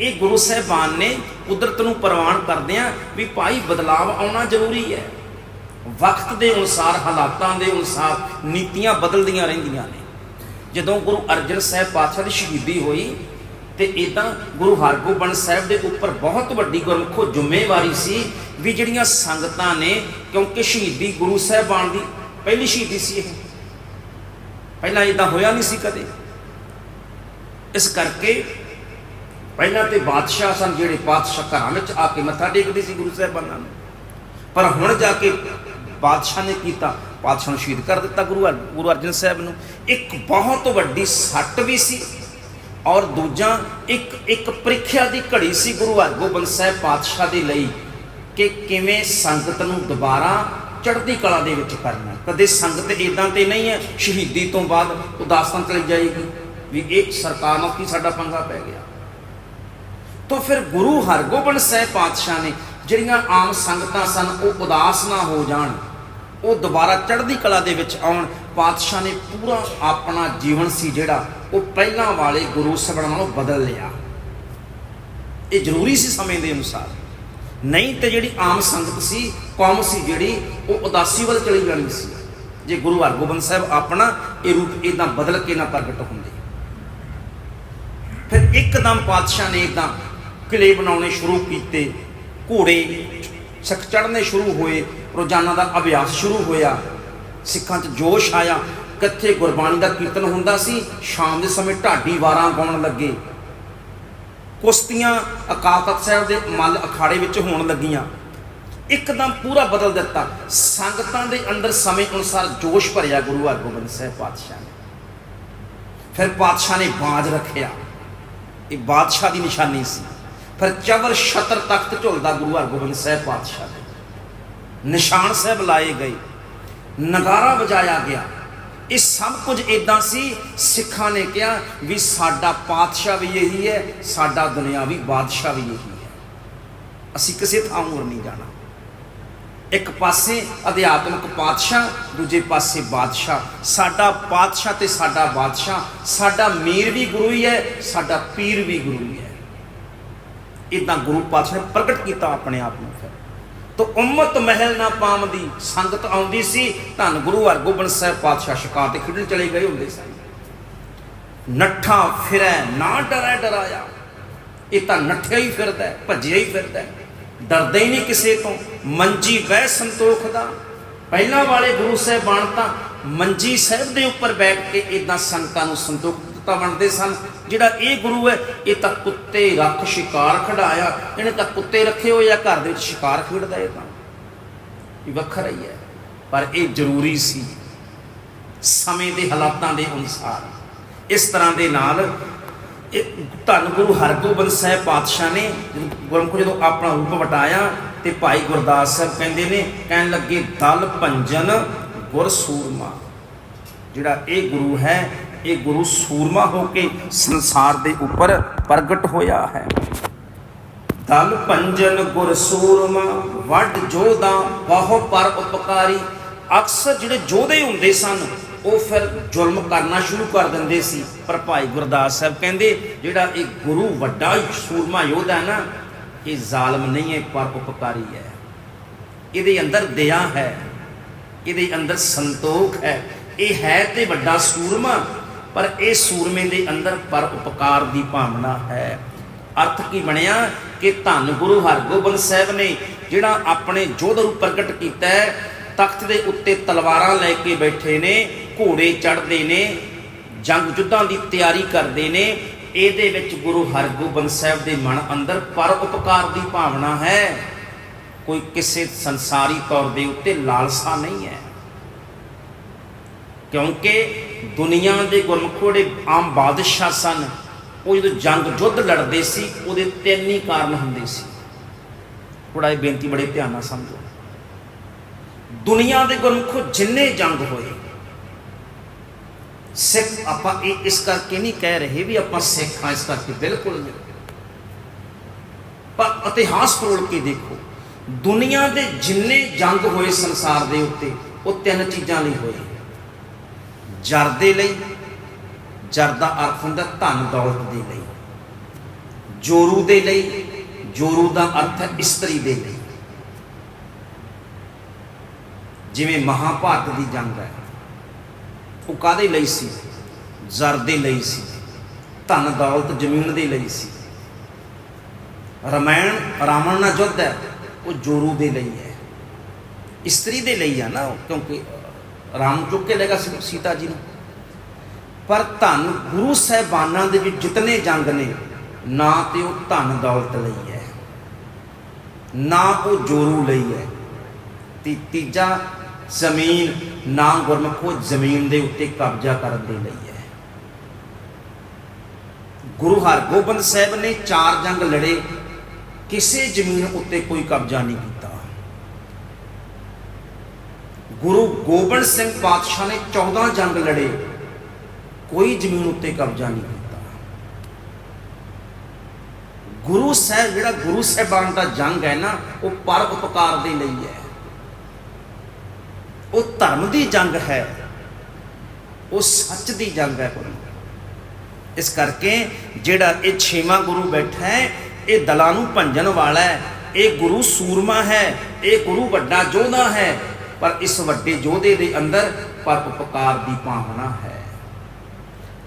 ਇਹ ਗੁਰੂ ਸਾਹਿਬਾਨ ਨੇ ਕੁਦਰਤ ਨੂੰ ਪ੍ਰਵਾਨ ਕਰਦੇ ਆ ਵੀ ਭਾਈ, ਬਦਲਾਵ ਆਉਣਾ ਜ਼ਰੂਰੀ ਹੈ। ਵਕਤ ਦੇ ਅਨੁਸਾਰ, ਹਾਲਾਤਾਂ ਦੇ ਅਨੁਸਾਰ ਨੀਤੀਆਂ ਬਦਲਦੀਆਂ ਰਹਿੰਦੀਆਂ ਨੇ। ਜਦੋਂ ਗੁਰੂ ਅਰਜਨ ਸਾਹਿਬ ਪਾਤਸ਼ਾਹ ਦੀ ਸ਼ਹੀਦੀ ਹੋਈ ਤੇ ਇਦਾਂ ਗੁਰੂ ਹਰਗੋਬਿੰਦ ਸਾਹਿਬ ਦੇ ਉੱਪਰ ਬਹੁਤ ਵੱਡੀ ਗੁਰਮੁਖੋ ਜ਼ਿੰਮੇਵਾਰੀ ਸੀ ਵੀ ਜਿਹੜੀਆਂ ਸੰਗਤਾਂ ਨੇ, ਕਿਉਂਕਿ ਸ਼ਹੀਦੀ ਗੁਰੂ ਸਾਹਿਬਾਨ ਦੀ ਪਹਿਲੀ ਸ਼ਹੀਦੀ ਸੀ ਇਹ। ਪਹਿਲਾਂ ਇਦਾਂ ਹੋਇਆ ਨਹੀਂ ਸੀ ਕਦੇ। ਇਸ ਕਰਕੇ ਪਹਿਲਾਂ ਤੇ ਬਾਦਸ਼ਾਹ ਸਨ ਜਿਹੜੇ ਬਾਦਸ਼ਾਹ ਘਰਾਂ ਵਿੱਚ ਆ ਕੇ ਮੱਥਾ ਟੇਕਦੇ ਸੀ ਗੁਰੂ ਸਾਹਿਬਾਨਾਂ ਨੂੰ। ਪਰ ਹੁਣ ਜਾ ਕੇ ਬਾਦਸ਼ਾਹ ਨੇ ਕੀਤਾ, ਬਾਦਸ਼ਾਹ ਨੂੰ ਸ਼ਹੀਦ ਕਰ ਦਿੱਤਾ ਗੁਰੂ ਗੁਰੂ ਅਰਜਨ ਸਾਹਿਬ ਨੂੰ। ਇੱਕ ਬਹੁਤ ਵੱਡੀ ਸੱਟ ਵੀ ਸੀ ਔਰ ਦੂਜਾ ਇੱਕ ਇੱਕ ਪ੍ਰੀਖਿਆ ਦੀ ਘੜੀ ਸੀ ਗੁਰੂ ਹਰਗੋਬਿੰਦ ਸਾਹਿਬ ਪਾਤਸ਼ਾਹ ਦੇ ਲਈ ਕਿ ਕਿਵੇਂ ਸੰਗਤ ਨੂੰ ਦੁਬਾਰਾ ਚੜ੍ਹਦੀ ਕਲਾ ਦੇ ਵਿੱਚ ਕਰਨਾ ਕਦੇ ਸੰਗਤ ਇਦਾਂ ਤੇ ਨਹੀਂ ਹੈ, ਸ਼ਹੀਦੀ ਤੋਂ ਬਾਅਦ ਉਦਾਸਾਂ ਚਲੀ ਜਾਏਗੀ ਵੀ ਇਹ ਸਰਕਾਰ ਨਾਲ ਕੀ ਸਾਡਾ ਪੰਗਾ ਪੈ ਗਿਆ। ਤਾਂ ਫਿਰ ਗੁਰੂ ਹਰਗੋਬਿੰਦ ਸਾਹਿਬ ਪਾਤਸ਼ਾਹ ਨੇ ਜਿਹੜੀਆਂ ਆਮ ਸੰਗਤਾਂ ਸਨ, ਉਹ ਉਦਾਸ ਨਾ ਹੋ ਜਾਣ। ਉਹ ਦੁਬਾਰਾ ਚੜ੍ਹਦੀ ਕਲਾ ਦੇ ਵਿੱਚ ਆਉਣ, ਪਾਤਸ਼ਾਹ ਨੇ ਪੂਰਾ ਆਪਣਾ ਜੀਵਨ ਸੀ ਜਿਹੜਾ ਉਹ ਪਹਿਲਾਂ ਵਾਲੇ ਗੁਰੂ ਸਾਹਿਬਾਨ ਨਾਲੋਂ ਬਦਲ ਲਿਆ। ਇਹ ਜ਼ਰੂਰੀ ਸੀ ਸਮੇਂ ਦੇ ਅਨੁਸਾਰ। ਨਹੀਂ ਤੇ ਜਿਹੜੀ ਆਮ ਸੰਗਤ ਸੀ, ਕੌਮ ਸੀ ਜਿਹੜੀ, ਉਹ ਉਦਾਸੀ ਵੱਲ ਚਲੀ ਜਾਣੀ ਸੀ। ਜੇ ਗੁਰੂ ਹਰਗੋਬਿੰਦ ਸਾਹਿਬ ਆਪਣਾ ਇਹ ਰੂਪ ਇਦਾਂ ਬਦਲ ਕੇ ਨਾ ਪ੍ਰਗਟ ਹੁੰਦੇ। ਫਿਰ ਇੱਕਦਮ ਪਾਤਸ਼ਾਹ ਨੇ ਇਦਾਂ ਕਿਲੇ ਬਣਾਉਣੇ ਸ਼ੁਰੂ ਕੀਤੇ, ਘੋੜੇ ਸਖ ਚੜ੍ਹਨੇ ਸ਼ੁਰੂ ਹੋਏ ਰੋਜ਼ਾਨਾ ਦਾ ਅਭਿਆਸ ਸ਼ੁਰੂ ਹੋਇਆ। ਸਿੱਖਾਂ 'ਚ ਜੋਸ਼ ਆਇਆ। ਕਿੱਥੇ ਗੁਰਬਾਣੀ ਦਾ ਕੀਰਤਨ ਹੁੰਦਾ ਸੀ। ਸ਼ਾਮ ਦੇ ਸਮੇਂ ਢਾਡੀ ਵਾਰਾਂ ਗਾਉਣ ਲੱਗੇ। ਕੁਸ਼ਤੀਆਂ ਅਕਾਲ ਤਖਤ ਸਾਹਿਬ ਦੇ ਮੱਲ ਅਖਾੜੇ ਵਿੱਚ ਹੋਣ ਲੱਗੀਆਂ। ਇੱਕਦਮ ਪੂਰਾ ਬਦਲ ਦਿੱਤਾ। ਸੰਗਤਾਂ ਦੇ ਅੰਦਰ ਸਮੇਂ ਅਨੁਸਾਰ ਜੋਸ਼ ਭਰਿਆ ਗੁਰੂ ਹਰਗੋਬਿੰਦ ਸਾਹਿਬ ਪਾਤਸ਼ਾਹ ਨੇ। ਫਿਰ ਪਾਤਸ਼ਾਹ ਨੇ ਬਾਜ ਰੱਖਿਆ। ਇਹ ਬਾਦਸ਼ਾਹ ਦੀ ਨਿਸ਼ਾਨੀ ਸੀ। ਫਿਰ ਚਵਰ ਛਤਰ ਤਖਤ ਝੁਲਦਾ ਗੁਰੂ ਹਰਗੋਬਿੰਦ ਸਾਹਿਬ ਪਾਤਸ਼ਾਹ ਨੇ ਨਿਸ਼ਾਨ ਸਾਹਿਬ ਲਾਏ ਗਏ। ਨਗਾਰਾ ਵਜਾਇਆ ਗਿਆ। ਇਹ ਸਭ ਕੁਝ ਇਦਾਂ ਸੀ, ਸਿੱਖਾਂ ਨੇ ਕਿਹਾ ਵੀ ਸਾਡਾ ਪਾਤਸ਼ਾਹ ਵੀ ਇਹੀ ਹੈ, ਸਾਡਾ ਦੁਨਿਆਵੀ ਬਾਦਸ਼ਾਹ ਵੀ ਇਹੀ ਹੈ। ਅਸੀਂ ਕਿਸੇ ਥਾਂ ਹੋਰ ਨਹੀਂ ਜਾਣਾ। ਇੱਕ ਪਾਸੇ ਅਧਿਆਤਮਿਕ ਪਾਤਸ਼ਾਹ, ਦੂਜੇ ਪਾਸੇ ਬਾਦਸ਼ਾਹ। ਸਾਡਾ ਪਾਤਸ਼ਾਹ ਤੇ ਸਾਡਾ ਬਾਦਸ਼ਾਹ, ਸਾਡਾ ਮੀਰ ਵੀ ਗੁਰੂ ਹੀ ਹੈ, ਸਾਡਾ ਪੀਰ ਵੀ ਗੁਰੂ ਹੀ ਹੈ। ਇਦਾਂ ਗੁਰੂ ਪਾਤਸ਼ਾਹ ਨੇ ਪ੍ਰਗਟ ਕੀਤਾ ਆਪਣੇ ਆਪ ਨੂੰ ਫਿਰ। ਤੋ ਉਮਤ ਮਹਿਲ ਨਾ ਪਾਵਦੀ ਸੰਗਤ ਆਉਂਦੀ ਸੀ, ਧੰਨ ਗੁਰੂ ਹਰਗੋਬਿੰਦ ਸਾਹਿਬ ਪਾਤਸ਼ਾਹ ਸ਼ਿਕਾਰ ਤੇ ਖੇਡਣ ਚਲੇ ਗਏ ਹੁੰਦੇ ਸਨ। ਨੱਠਾ ਫਿਰੈ, ਨਾ ਡਰੈ ਡਰਾਇਆ। ਇਹ ਤਾਂ ਨੱਠਿਆ ਹੀ ਫਿਰਦਾ, ਭੱਜਿਆ ਹੀ ਫਿਰਦਾ। ਡਰਦਾ ਹੀ ਨਹੀਂ ਕਿਸੇ ਤੋਂ। ਮੰਜੀ ਵਹਿ ਸੰਤੋਖ ਦਾ। ਪਹਿਲਾਂ ਵਾਲੇ ਗੁਰੂ ਸਾਹਿਬਾਨ ਤਾਂ ਮੰਜੀ ਸਾਹਿਬ ਦੇ ਉੱਪਰ ਬੈਠ ਕੇ ਇਦਾਂ ਸੰਗਤਾਂ ਨੂੰ ਸੰਤੋਖਤਾ ਦਿੱਤਾ ਬਣਦੇ ਸਨ। ਜਿਹੜਾ ਇਹ ਗੁਰੂ ਹੈ, ਇਹ ਤਾਂ ਕੁੱਤੇ ਰੱਖ ਸ਼ਿਕਾਰ ਖੜਾਇਆ ਇਹਨੇ ਤਾਂ ਕੁੱਤੇ ਰੱਖੇ ਹੋਏ ਆ, ਘਰ ਦੇ ਵਿੱਚ ਸ਼ਿਕਾਰ ਖੇਡਦਾ ਇਹ ਤਾਂ। ਇਹ ਵੱਖਰਾ ਹੀ ਹੈ। ਪਰ ਇਹ ਜ਼ਰੂਰੀ ਸੀ। ਸਮੇਂ ਦੇ ਹਾਲਾਤਾਂ ਦੇ ਅਨੁਸਾਰ। ਇਸ ਤਰ੍ਹਾਂ ਦੇ ਨਾਲ ਇਹ ਧੰਨ ਗੁਰੂ ਹਰਗੋਬਿੰਦ ਸਾਹਿਬ ਪਾਤਸ਼ਾਹ ਨੇ ਗੁਰਮੁਖ ਜਦੋਂ ਆਪਣਾ ਰੂਪ ਵਟਾਇਆ ਤੇ ਭਾਈ ਗੁਰਦਾਸ ਸਾਹਿਬ ਕਹਿੰਦੇ ਨੇ, ਕਹਿਣ ਲੱਗੇ, ਦਲ ਭੰਜਨ ਗੁਰ ਸੂਰਮਾ। ਜਿਹੜਾ ਇਹ ਗੁਰੂ ਹੈ ਇਹ ਗੁਰੂ ਸੂਰਮਾ ਹੋ ਕੇ ਸੰਸਾਰ ਦੇ ਉੱਪਰ ਪ੍ਰਗਟ ਹੋਇਆ ਹੈ। ਦਲ ਭੰਜਨ ਗੁਰ ਸੂਰਮਾ ਵੱਡ ਜੋਧਾ ਬਹੁ ਪਰ ਉਪਕਾਰੀ। ਅਕਸਰ ਜਿਹੜੇ ਜੋਧੇ ਹੁੰਦੇ ਸਨ, ਉਹ ਫਿਰ ਜ਼ੁਲਮ ਕਰਨਾ ਸ਼ੁਰੂ ਕਰ ਦਿੰਦੇ ਸੀ। ਪਰ ਭਾਈ ਗੁਰਦਾਸ ਸਾਹਿਬ ਕਹਿੰਦੇ, ਜਿਹੜਾ ਇਹ ਗੁਰੂ ਵੱਡਾ ਸੂਰਮਾ ਯੋਧਾ ਹੈ ਨਾ, ਇਹ ਜ਼ਾਲਮ ਨਹੀਂ ਹੈ, ਪਰ ਉਪਕਾਰੀ ਹੈ। ਇਹਦੇ ਅੰਦਰ ਦਇਆ ਹੈ, ਇਹਦੇ ਅੰਦਰ ਸੰਤੋਖ ਹੈ। ਇਹ ਹੈ ਤੇ ਵੱਡਾ ਸੂਰਮਾ ਪਰ ਇਹ ਸੂਰਮੇ ਦੇ ਅੰਦਰ ਪਰ ਉਪਕਾਰ ਦੀ ਭਾਵਨਾ ਹੈ। ਅਰਥ ਕੀ ਬਣਿਆ? ਕਿ ਧੰਨ ਗੁਰੂ ਹਰਗੋਬਿੰਦ ਸਾਹਿਬ ਨੇ ਜਿਹੜਾ ਆਪਣੇ ਜੋਧ ਰੂਪ ਪ੍ਰਗਟ ਕੀਤਾ ਹੈ, ਤਖਤ ਦੇ ਉੱਤੇ ਤਲਵਾਰਾਂ ਲੈ ਕੇ ਬੈਠੇ ਨੇ, ਘੋੜੇ ਚੜਦੇ ਨੇ, ਜੰਗ ਯੁੱਧਾਂ ਦੀ ਤਿਆਰੀ ਕਰਦੇ ਨੇ, ਇਹਦੇ ਵਿੱਚ ਗੁਰੂ ਹਰਗੋਬਿੰਦ ਸਾਹਿਬ ਦੇ ਮਨ ਅੰਦਰ ਪਰ ਉਪਕਾਰ ਦੀ ਭਾਵਨਾ ਹੈ। ਕੋਈ ਕਿਸੇ ਸੰਸਾਰੀ ਤੌਰ ਦੇ ਉੱਤੇ ਲਾਲਸਾ ਨਹੀਂ ਹੈ। ਕਿਉਂਕਿ ਦੁਨੀਆ ਦੇ ਗੁਰਮਖੋੜੇ ਆਮ ਬਾਦਸ਼ਾਹ ਸਨ। ਉਹ ਜਦੋਂ ਜੰਗ ਯੁੱਧ ਲੜਦੇ ਸੀ, ਉਹਦੇ ਤਿੰਨ ਹੀ ਕਾਰਨ ਹੁੰਦੇ ਸੀ। ਥੋੜਾ ਇਹ ਬੇਨਤੀ ਬੜੇ ਧਿਆਨ ਨਾਲ ਸਮਝੋ। ਦੁਨੀਆ ਦੇ ਗੁਰਮਖੋ ਜਿੰਨੇ ਜੰਗ ਹੋਏ, ਸਿੱਖ ਆਪਾਂ ਇਹ ਇਸ ਕਰਕੇ ਨਹੀਂ ਕਹਿ ਰਹੇ ਵੀ ਆਪਾਂ ਸਿੱਖ ਹਾਂ, ਇਸ ਕਰਕੇ ਬਿਲਕੁਲ ਨਹੀਂ। ਪਰ ਇਤਿਹਾਸ ਫਰੋਲ ਕੇ ਦੇਖੋ, ਦੁਨੀਆ ਦੇ ਜਿੰਨੇ ਜੰਗ ਹੋਏ ਸੰਸਾਰ ਦੇ ਉੱਤੇ, ਉਹ ਤਿੰਨ ਚੀਜ਼ਾਂ ਲਈ ਹੋਏ। ਜਰ ਦੇ ਲਈ ਜਰ ਦਾ ਅਰਥ ਹੁੰਦਾ ਧਨ ਦੌਲਤ ਦੇ ਲਈ। ਜੋਰੂ ਦੇ ਲਈ ਜੋਰੂ ਦਾ ਅਰਥ ਹੈ ਇਸਤਰੀ ਦੇ ਲਈ। ਜਿਵੇਂ ਮਹਾਭਾਰਤ ਦੀ ਜੰਗ ਹੈ ਉਹ ਕਾਦੇ ਲਈ ਸੀ? ਜ਼ਰ ਦੇ ਲਈ ਸੀ। ਧਨ ਦੌਲਤ ਜ਼ਮੀਨ ਦੇ ਲਈ ਸੀ। ਰਮਾਇਣ ਰਾਵਣ ਨਾਲ ਯੁੱਧ ਹੈ ਉਹ ਜੋਰੂ ਦੇ ਲਈ ਹੈ। ਇਸਤਰੀ ਦੇ ਲਈ ਆ ਨਾ ਉਹ, ਕਿਉਂਕਿ ਰਾਮ ਚੁੱਕ ਕੇ ਲੈਗਾ ਸੀਤਾ ਜੀ ਨੂੰ। ਪਰ ਧੰਨ ਗੁਰੂ ਸਾਹਿਬਾਨਾਂ ਦੇ ਵਿੱਚ ਜਿਤਨੇ ਜੰਗ ਨੇ, ਨਾ ਤੇ ਉਹ ਧਨ ਦੌਲਤ ਲਈ ਹੈ, ਨਾ ਉਹ ਜੋਰੂ ਲਈ ਹੈ। ਤੇ, ਤੀਜਾ ਜ਼ਮੀਨ ਨਾ ਗੁਰਮਖੋ ਜ਼ਮੀਨ ਦੇ ਉੱਤੇ ਕਬਜ਼ਾ ਕਰਨ ਦੇ ਲਈ ਹੈ। ਗੁਰੂ ਹਰਗੋਬਿੰਦ ਸਾਹਿਬ ਨੇ ਚਾਰ ਜੰਗ ਲੜੇ, ਕਿਸੇ ਜ਼ਮੀਨ ਉੱਤੇ ਕੋਈ ਕਬਜ਼ਾ ਨਹੀਂ ਕੀਤਾ। ਗੁਰੂ ਗੋਬਿੰਦ ਸਿੰਘ ਪਾਤਸ਼ਾਹ ਨੇ 14 ਜੰਗ ਲੜੇ। ਕੋਈ ਜ਼ਮੀਨ ਉੱਤੇ ਕਬਜ਼ਾ ਨਹੀਂ ਕੀਤਾ। ਗੁਰੂ ਸਾਹਿਬ, ਜਿਹੜਾ ਗੁਰੂ ਸਾਹਿਬਾਨ ਦਾ ਜੰਗ ਹੈ ਨਾ, ਉਹ ਪਰ ਉਪਕਾਰ ਦੇ ਲਈ ਹੈ। ਉਹ ਧਰਮ ਦੀ ਜੰਗ ਹੈ। ਉਹ ਸੱਚ ਦੀ ਜੰਗ ਹੈ ਇਸ ਕਰਕੇ ਜਿਹੜਾ ਇਹ ਛੇਵਾਂ ਗੁਰੂ ਬੈਠਾ ਹੈ, ਇਹ ਦਲਾਂ ਨੂੰ ਭੰਜਣ ਵਾਲਾ ਹੈ। ਇਹ ਗੁਰੂ ਸੂਰਮਾ ਹੈ, ਇਹ ਗੁਰੂ ਵੱਡਾ ਯੋਧਾ ਹੈ। ਪਰ ਇਸ ਵੱਡੇ ਯੋਧੇ ਦੇ ਅੰਦਰ ਪਰ ਉਪਕਾਰ ਦੀ ਭਾਵਨਾ ਹੈ।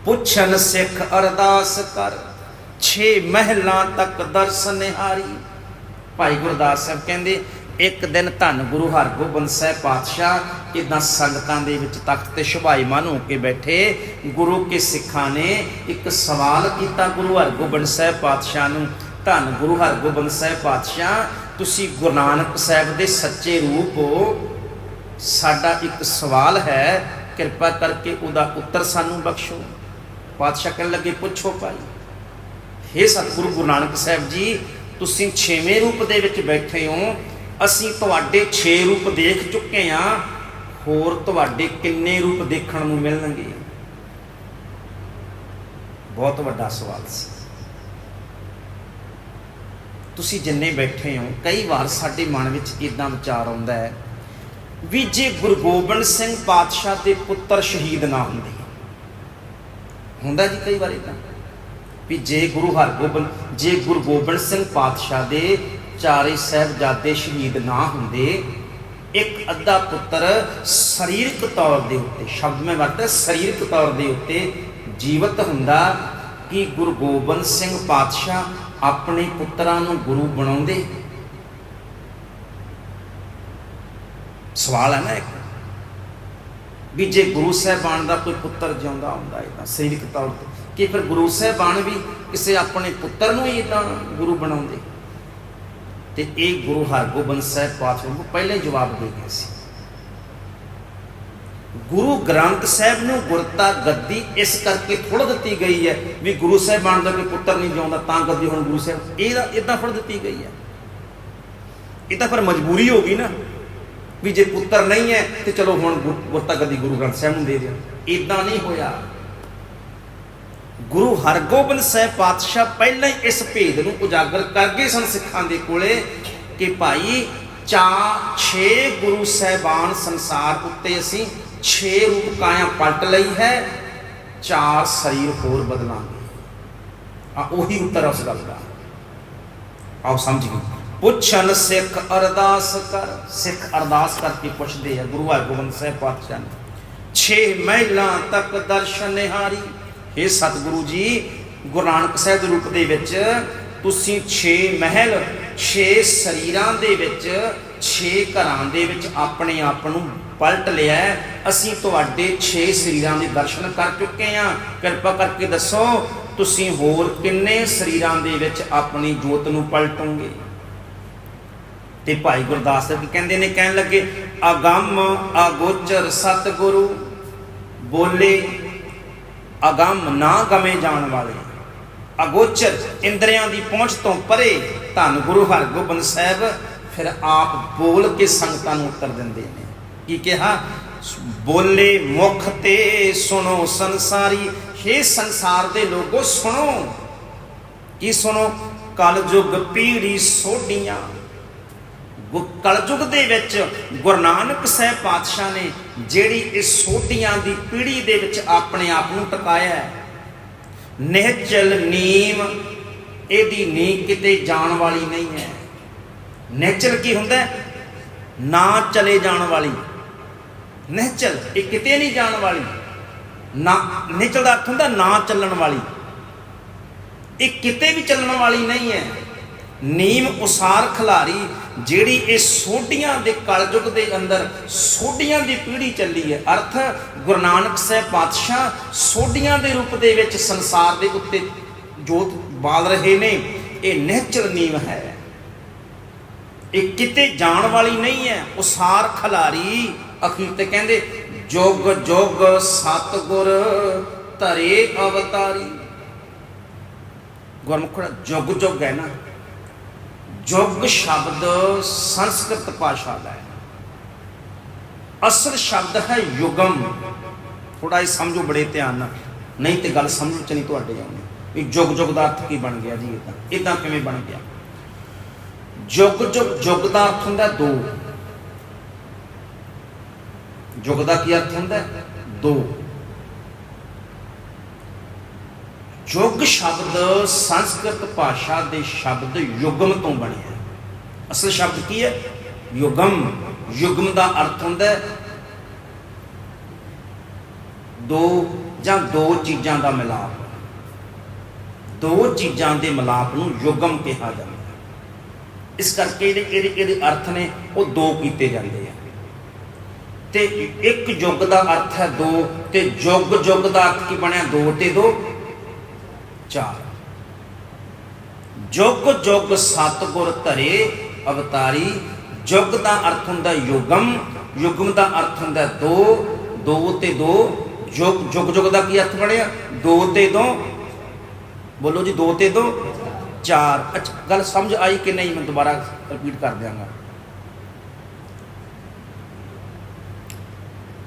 ਪੁੱਛਨ ਸਿੱਖ ਅਰਦਾਸ ਕਰ, ਛੇ ਮਹਿਲਾਂ ਤੱਕ ਦਰਸ਼ਨ ਨਿਹਾਰੀ। ਭਾਈ ਗੁਰਦਾਸ ਸਾਹਿਬ ਕਹਿੰਦੇ, ਇੱਕ ਦਿਨ ਧੰਨ ਗੁਰੂ ਹਰਗੋਬਿੰਦ ਸਾਹਿਬ ਪਾਤਸ਼ਾਹ ਇਦਾਂ ਸੰਗਤਾਂ ਦੇ ਵਿੱਚ ਤਖਤ ਤੇ ਸ਼ੁਭਾਈਮਾਨ ਹੋ ਕੇ ਬੈਠੇ। ਗੁਰੂ ਕੇ ਸਿੱਖਾਂ ਨੇ ਇੱਕ ਸਵਾਲ ਕੀਤਾ ਗੁਰੂ ਹਰਗੋਬਿੰਦ ਸਾਹਿਬ ਪਾਤਸ਼ਾਹ ਨੂੰ, ਧੰਨ ਗੁਰੂ ਹਰਗੋਬਿੰਦ ਸਾਹਿਬ ਪਾਤਸ਼ਾਹ, ਤੁਸੀਂ ਗੁਰੂ ਨਾਨਕ ਸਾਹਿਬ ਦੇ ਸੱਚੇ ਰੂਪ ਹੋ ਸਾਡਾ ਇੱਕ ਸਵਾਲ ਹੈ, ਕਿਰਪਾ ਕਰਕੇ ਉਹਦਾ ਉੱਤਰ ਸਾਨੂੰ ਬਖਸ਼ੋ। ਪਾਤਸ਼ਾਹ ਕਹਿਣ ਲੱਗੇ, ਪੁੱਛੋ ਭਾਈ, ਹੇ ਸਤਿਗੁਰੂ ਗੁਰੂ ਨਾਨਕ ਸਾਹਿਬ ਜੀ, ਤੁਸੀਂ ਛੇਵੇਂ ਰੂਪ ਦੇ ਵਿੱਚ ਬੈਠੇ ਹੋ, ਅਸੀਂ ਤੁਹਾਡੇ 6 ਰੂਪ ਦੇਖ ਚੁੱਕੇ ਹਾਂ, ਹੋਰ ਤੁਹਾਡੇ ਕਿੰਨੇ ਰੂਪ ਦੇਖਣ ਨੂੰ ਮਿਲਣਗੇ? ਬਹੁਤ ਵੱਡਾ ਸਵਾਲ ਸੀ। ਤੁਸੀਂ ਜਿੰਨੇ ਬੈਠੇ ਹੋ, ਕਈ ਵਾਰ ਸਾਡੇ ਮਨ ਵਿੱਚ ਇਦਾਂ ਵਿਚਾਰ ਆਉਂਦਾ ਹੈ ਵੀ ਜੇ ਗੁਰੂ ਗੋਬਿੰਦ ਸਿੰਘ ਪਾਤਸ਼ਾਹ ਦੇ ਪੁੱਤਰ ਸ਼ਹੀਦ ਨਾ ਹੁੰਦੇ। ਹੁੰਦਾ ਜੀ ਕਈ ਵਾਰੀ ਤਾਂ। ਵੀ ਜੇ ਗੁਰੂ ਹਰਗੋਬਿੰਦ, ਜੇ ਗੁਰੂ ਗੋਬਿੰਦ ਸਿੰਘ ਪਾਤਸ਼ਾਹ ਦੇ ਚਾਰੇ ਸਾਹਿਬਜ਼ਾਦੇ ਸ਼ਹੀਦ ਨਾ ਹੁੰਦੇ, ਇੱਕ ਅੱਧਾ ਪੁੱਤਰ ਸਰੀਰਕ ਤੌਰ ਦੇ ਉੱਤੇ, ਸ਼ਬਦ ਮੈਂ ਵਰਤਿਆ, ਸਰੀਰਕ ਤੌਰ ਦੇ ਉੱਤੇ ਜੀਵਤ ਹੁੰਦਾ ਕਿ ਗੁਰੂ ਗੋਬਿੰਦ ਸਿੰਘ ਪਾਤਸ਼ਾਹ ਆਪਣੇ ਪੁੱਤਰਾਂ ਨੂੰ ਗੁਰੂ ਬਣਾਉਂਦੇ। ਸਵਾਲ ਹੈ ਨਾ ਇੱਕ। ਵੀ ਜੇ ਗੁਰੂ ਸਾਹਿਬਾਨ ਦਾ ਕੋਈ ਪੁੱਤਰ ਜਿਉਂਦਾ ਹੁੰਦਾ ਇਦਾਂ ਸਰੀਰਕ ਤੌਰ ਤੇ। ਕਿ ਫਿਰ ਗੁਰੂ ਸਾਹਿਬਾਨ ਵੀ ਕਿਸੇ ਆਪਣੇ ਪੁੱਤਰ ਨੂੰ ਹੀ ਇਦਾਂ ਗੁਰੂ ਬਣਾਉਂਦੇ? ਤੇ ਇਹ ਗੁਰੂ ਹਰਗੋਬਿੰਦ ਸਾਹਿਬ ਪਾਤਸ਼ਾਹ ਨੂੰ ਪਹਿਲੇ ਜਵਾਬ ਦੇ ਗਏ ਸੀ। ਗੁਰੂ ਗ੍ਰੰਥ ਸਾਹਿਬ ਨੂੰ ਗੁਰਤਾ ਗੱਦੀ ਇਸ ਕਰਕੇ ਫੁੜ ਦਿੱਤੀ ਗਈ ਹੈ ਵੀ ਗੁਰੂ ਸਾਹਿਬਾਨ ਦਾ ਕੋਈ ਪੁੱਤਰ ਨਹੀਂ ਜਿਉਂਦਾ, ਤਾਂ ਗੱਦੀ ਹੁਣ ਗੁਰੂ ਸਾਹਿਬ। ਇਹ ਇਦਾਂ ਥੋੜ ਦਿੱਤੀ ਗਈ ਹੈ। ਇਹ ਤਾਂ ਫਿਰ ਮਜਬੂਰੀ ਹੋ ਗਈ ਨਾ। ਵੀ ਜੇ ਪੁੱਤਰ ਨਹੀਂ ਹੈ ਤੇ ਚਲੋ ਹੁਣ ਗੁਰ- ਗੁਰਤਾ ਗੁਰੂ ਗ੍ਰੰਥ ਸਾਹਿਬ ਨੂੰ ਦੇ ਦਿਓ। ਇਦਾਂ ਨਹੀਂ ਹੋਇਆ। ਗੁਰੂ ਹਰਗੋਬਿੰਦ ਸਾਹਿਬ ਪਾਤਸ਼ਾਹ ਪਹਿਲਾਂ ਹੀ ਇਸ ਭੇਦ ਨੂੰ ਉਜਾਗਰ ਕਰ ਗਏ ਸਨ ਸਿੱਖਾਂ ਦੇ ਕੋਲੇ ਕਿ ਭਾਈ ਚਾ 6 ਗੁਰੂ ਸਾਹਿਬਾਨ ਸੰਸਾਰ ਉੱਤੇ ਅਸੀਂ 6 ਰੂਪ ਕਾਇਆ ਪਲਟ ਲਈ ਹੈ, ਚਾਰ ਸਰੀਰ ਹੋਰ ਬਦਲਾਂਗੇ। ਆ ਉਹੀ ਉੱਤਰ ਉਸ ਗੱਲ ਦਾ। ਆਓ ਸਮਝ ਗਏ ਪੁੱਛਣ ਸਿੱਖ ਅਰਦਾਸ ਕਰ। ਸਿੱਖ ਅਰਦਾਸ ਕਰਕੇ ਪੁੱਛਦੇ ਆ, ਗੁਰੂ ਹਰਗੋਬਿੰਦ ਸਾਹਿਬ ਪਾਤਸ਼ਾਹ ਨੇ। ਛੇ ਮਹਿਲਾਂ ਤੱਕ ਦਰਸ਼ਨ ਨਿਹਾਰੀ। ਇਹ ਸਤਿਗੁਰੂ ਜੀ, ਗੁਰੂ ਨਾਨਕ ਸਾਹਿਬ ਦੇ ਰੂਪ ਦੇ ਵਿੱਚ ਤੁਸੀਂ 6 ਮਹਿਲ 6 ਸਰੀਰਾਂ ਦੇ ਵਿੱਚ 6 ਘਰਾਂ ਦੇ ਵਿੱਚ ਆਪਣੇ ਆਪ ਨੂੰ ਪਲਟ ਲਿਆ ਅਸੀਂ ਤੁਹਾਡੇ 6 ਸਰੀਰਾਂ ਦੇ ਦਰਸ਼ਨ ਕਰ ਚੁੱਕੇ ਹਾਂ। ਕਿਰਪਾ ਕਰਕੇ ਦੱਸੋ, ਤੁਸੀਂ ਹੋਰ ਕਿੰਨੇ ਸਰੀਰਾਂ ਦੇ ਵਿੱਚ ਆਪਣੀ ਜੋਤ ਨੂੰ ਪਲਟੋਗੇ? ਤੇ ਭਾਈ ਗੁਰਦਾਸ ਸਾਹਿਬ ਕਹਿੰਦੇ ਨੇ, ਕਹਿਣ ਲੱਗੇ, ਅਗੰਮ ਅਗੋਚਰ ਸਤਿਗੁਰੂ, ਬੋਲੇ, ਅਗੰਮ ਨਾ ਗਮੇ ਜਾਣ ਵਾਲੇ। ਅਗੋਚਰ ਇੰਦਰੀਆਂ ਦੀ ਪਹੁੰਚ ਤੋਂ ਪਰੇ ਧੰਨ ਗੁਰੂ ਹਰਗੋਬਿੰਦ ਸਾਹਿਬ ਫਿਰ ਆਪ ਬੋਲ ਕੇ ਸੰਗਤਾਂ ਨੂੰ ਉੱਤਰ ਦਿੰਦੇ ਨੇ। ਕੀ ਕਿਹਾ? ਬੋਲੇ ਮੁਖ ਤੇ ਸੁਣੋ ਸੰਸਾਰੀ हे ਸੰਸਾਰ ਦੇ ਲੋਕੋ ਸੁਣੋ। ਕੀ ਸੁਣੋ? ਕਲਯੁਗ ਪੀੜੀ ਸੋਢੀਆਂ ਕਲਯੁਗ ਦੇ ਵਿੱਚ ਗੁਰੂ ਨਾਨਕ ਸਾਹਿਬ ਪਾਤਸ਼ਾਹ ਨੇ ਜਿਹੜੀ ਇਸ ਸੋਢੀਆਂ ਦੀ ਪੀੜ੍ਹੀ ਦੇ ਵਿੱਚ ਆਪਣੇ ਆਪ ਨੂੰ ਟਿਕਾਇਆ ਹੈ, ਨਿਹਚਲ ਨੀਮ ਇਹਦੀ ਨੀ ਕਿਤੇ ਜਾਣ ਵਾਲੀ ਨਹੀਂ ਹੈ। ਨਿਹਚਲ ਕੀ ਹੁੰਦਾ ਨਾ ਚਲੇ ਜਾਣ ਵਾਲੀ। ਨਿਹਚਲ, ਇਹ ਕਿਤੇ ਨਹੀਂ ਜਾਣ ਵਾਲੀ। ਨਾ, ਨਿਹਚਲ ਦਾ ਅਰਥ ਹੁੰਦਾ ਨਾ ਚੱਲਣ ਵਾਲੀ। ਇਹ ਕਿਤੇ ਵੀ ਚੱਲਣ ਵਾਲੀ ਨਹੀਂ ਹੈ। ਨੀਮ ਉਸਾਰ ਖਿਲਾਰੀ ਜਿਹੜੀ ਇਹ ਸੋਢੀਆਂ ਦੇ ਕਲਯੁਗ ਦੇ ਅੰਦਰ ਸੋਢੀਆਂ ਦੀ ਪੀੜ੍ਹੀ ਚੱਲੀ ਹੈ, ਅਰਥ ਗੁਰੂ ਨਾਨਕ ਸਾਹਿਬ ਪਾਤਸ਼ਾਹ ਸੋਢੀਆਂ ਦੇ ਰੂਪ ਦੇ ਵਿੱਚ ਸੰਸਾਰ ਦੇ ਉੱਤੇ ਜੋਤ ਬਾਲ ਰਹੇ ਨੇ, ਇਹ ਨਿਹਚਲ ਨੀਮ ਹੈ। ਇਹ ਕਿਤੇ ਜਾਣ ਵਾਲੀ ਨਹੀਂ ਹੈ, ਉਸਾਰ ਖਿਲਾਰੀ ਅਖੀਰ ਤੇ ਕਹਿੰਦੇ, ਜੁਗ ਜੁਗ ਸਤਗੁਰ ਧਰੇ ਅਵਤਾਰੀ। ਗੁਰਮੁਖ ਦਾ ਜੁਗ ਹੈ ਨਾ। ਜੁਗ ਸ਼ਬਦ ਸੰਸਕ੍ਰਿਤ ਭਾਸ਼ਾ ਦਾ ਹੈ। ਅਸਲ ਸ਼ਬਦ ਹੈ ਯੁਗਮ। ਥੋੜਾ ਇਹ ਸਮਝੋ ਬੜੇ ਧਿਆਨ ਨਾਲ। ਨਹੀਂ ਤੇ ਗੱਲ ਸਮਝ ਚ ਨਹੀਂ ਤੁਹਾਡੇ ਆਉਣੀ ਇਹ ਜੁਗ ਜੁਗ ਦਾ ਅਰਥ ਕੀ ਬਣ ਗਿਆ ਜੀ ਇਦਾਂ ਇਦਾਂ ਕਿਵੇਂ ਬਣ ਗਿਆ? ਜੁਗ ਜੁਗ ਜੁਗ ਦਾ ਅਰਥ ਹੁੰਦਾ ਦੋ। ਜੁਗ ਦਾ ਕੀ ਅਰਥ ਹੁੰਦਾ? ਦੋ। ਯੁੱਗ ਸ਼ਬਦ ਸੰਸਕ੍ਰਿਤ ਭਾਸ਼ਾ ਦੇ ਸ਼ਬਦ ਯੁਗਮ ਤੋਂ ਬਣਿਆ ਅਸਲ ਸ਼ਬਦ ਕੀ ਹੈ? ਯੁਗਮ। ਯੁਗਮ ਦਾ ਅਰਥ ਹੁੰਦਾ ਹੈ ਦੋ ਜਾਂ ਦੋ ਚੀਜ਼ਾਂ ਦਾ ਮਿਲਾਪ। ਦੋ ਚੀਜ਼ਾਂ ਦੇ ਮਿਲਾਪ ਨੂੰ ਯੁਗਮ ਕਿਹਾ ਜਾਂਦਾ ਇਸ ਕਰਕੇ ਇਹਦੇ ਇਹਦੇ ਇਹਦੇ ਅਰਥ ਨੇ, ਉਹ ਦੋ ਕੀਤੇ ਜਾਂਦੇ ਆ। ਤੇ ਇੱਕ ਯੁੱਗ ਦਾ ਅਰਥ ਹੈ ਦੋ, ਤੇ ਯੁੱਗ ਯੁੱਗ ਦਾ ਅਰਥ ਕੀ ਬਣਿਆ? ਦੋ ਤੇ ਦੋ। ਚਾਰ ਜੁਗ ਜੁਗ ਸਤਗੁਰ ਧਰੇ ਅਵਤਾਰੀ, ਜੁਗ ਦਾ ਅਰਥ ਹੁੰਦਾ ਯੁਗਮ ਯੁਗਮ ਦਾ ਅਰਥ ਹੁੰਦਾ ਦੋ ਦੋ ਤੇ ਦੋ। ਜੁਗ ਜੁਗ ਜੁਗ ਦਾ ਕੀ ਅਰਥ ਬਣਿਆ? ਦੋ ਤੇ ਦੋ। ਬੋਲੋ ਜੀ, ਦੋ ਤੇ ਦੋ। ਚਾਰ। ਅੱਛਾ, ਗੱਲ ਸਮਝ ਆਈ ਕਿ ਨਹੀਂ? ਮੈਂ ਦੁਬਾਰਾ ਰਿਪੀਟ ਕਰ ਦਿਆਂਗਾ।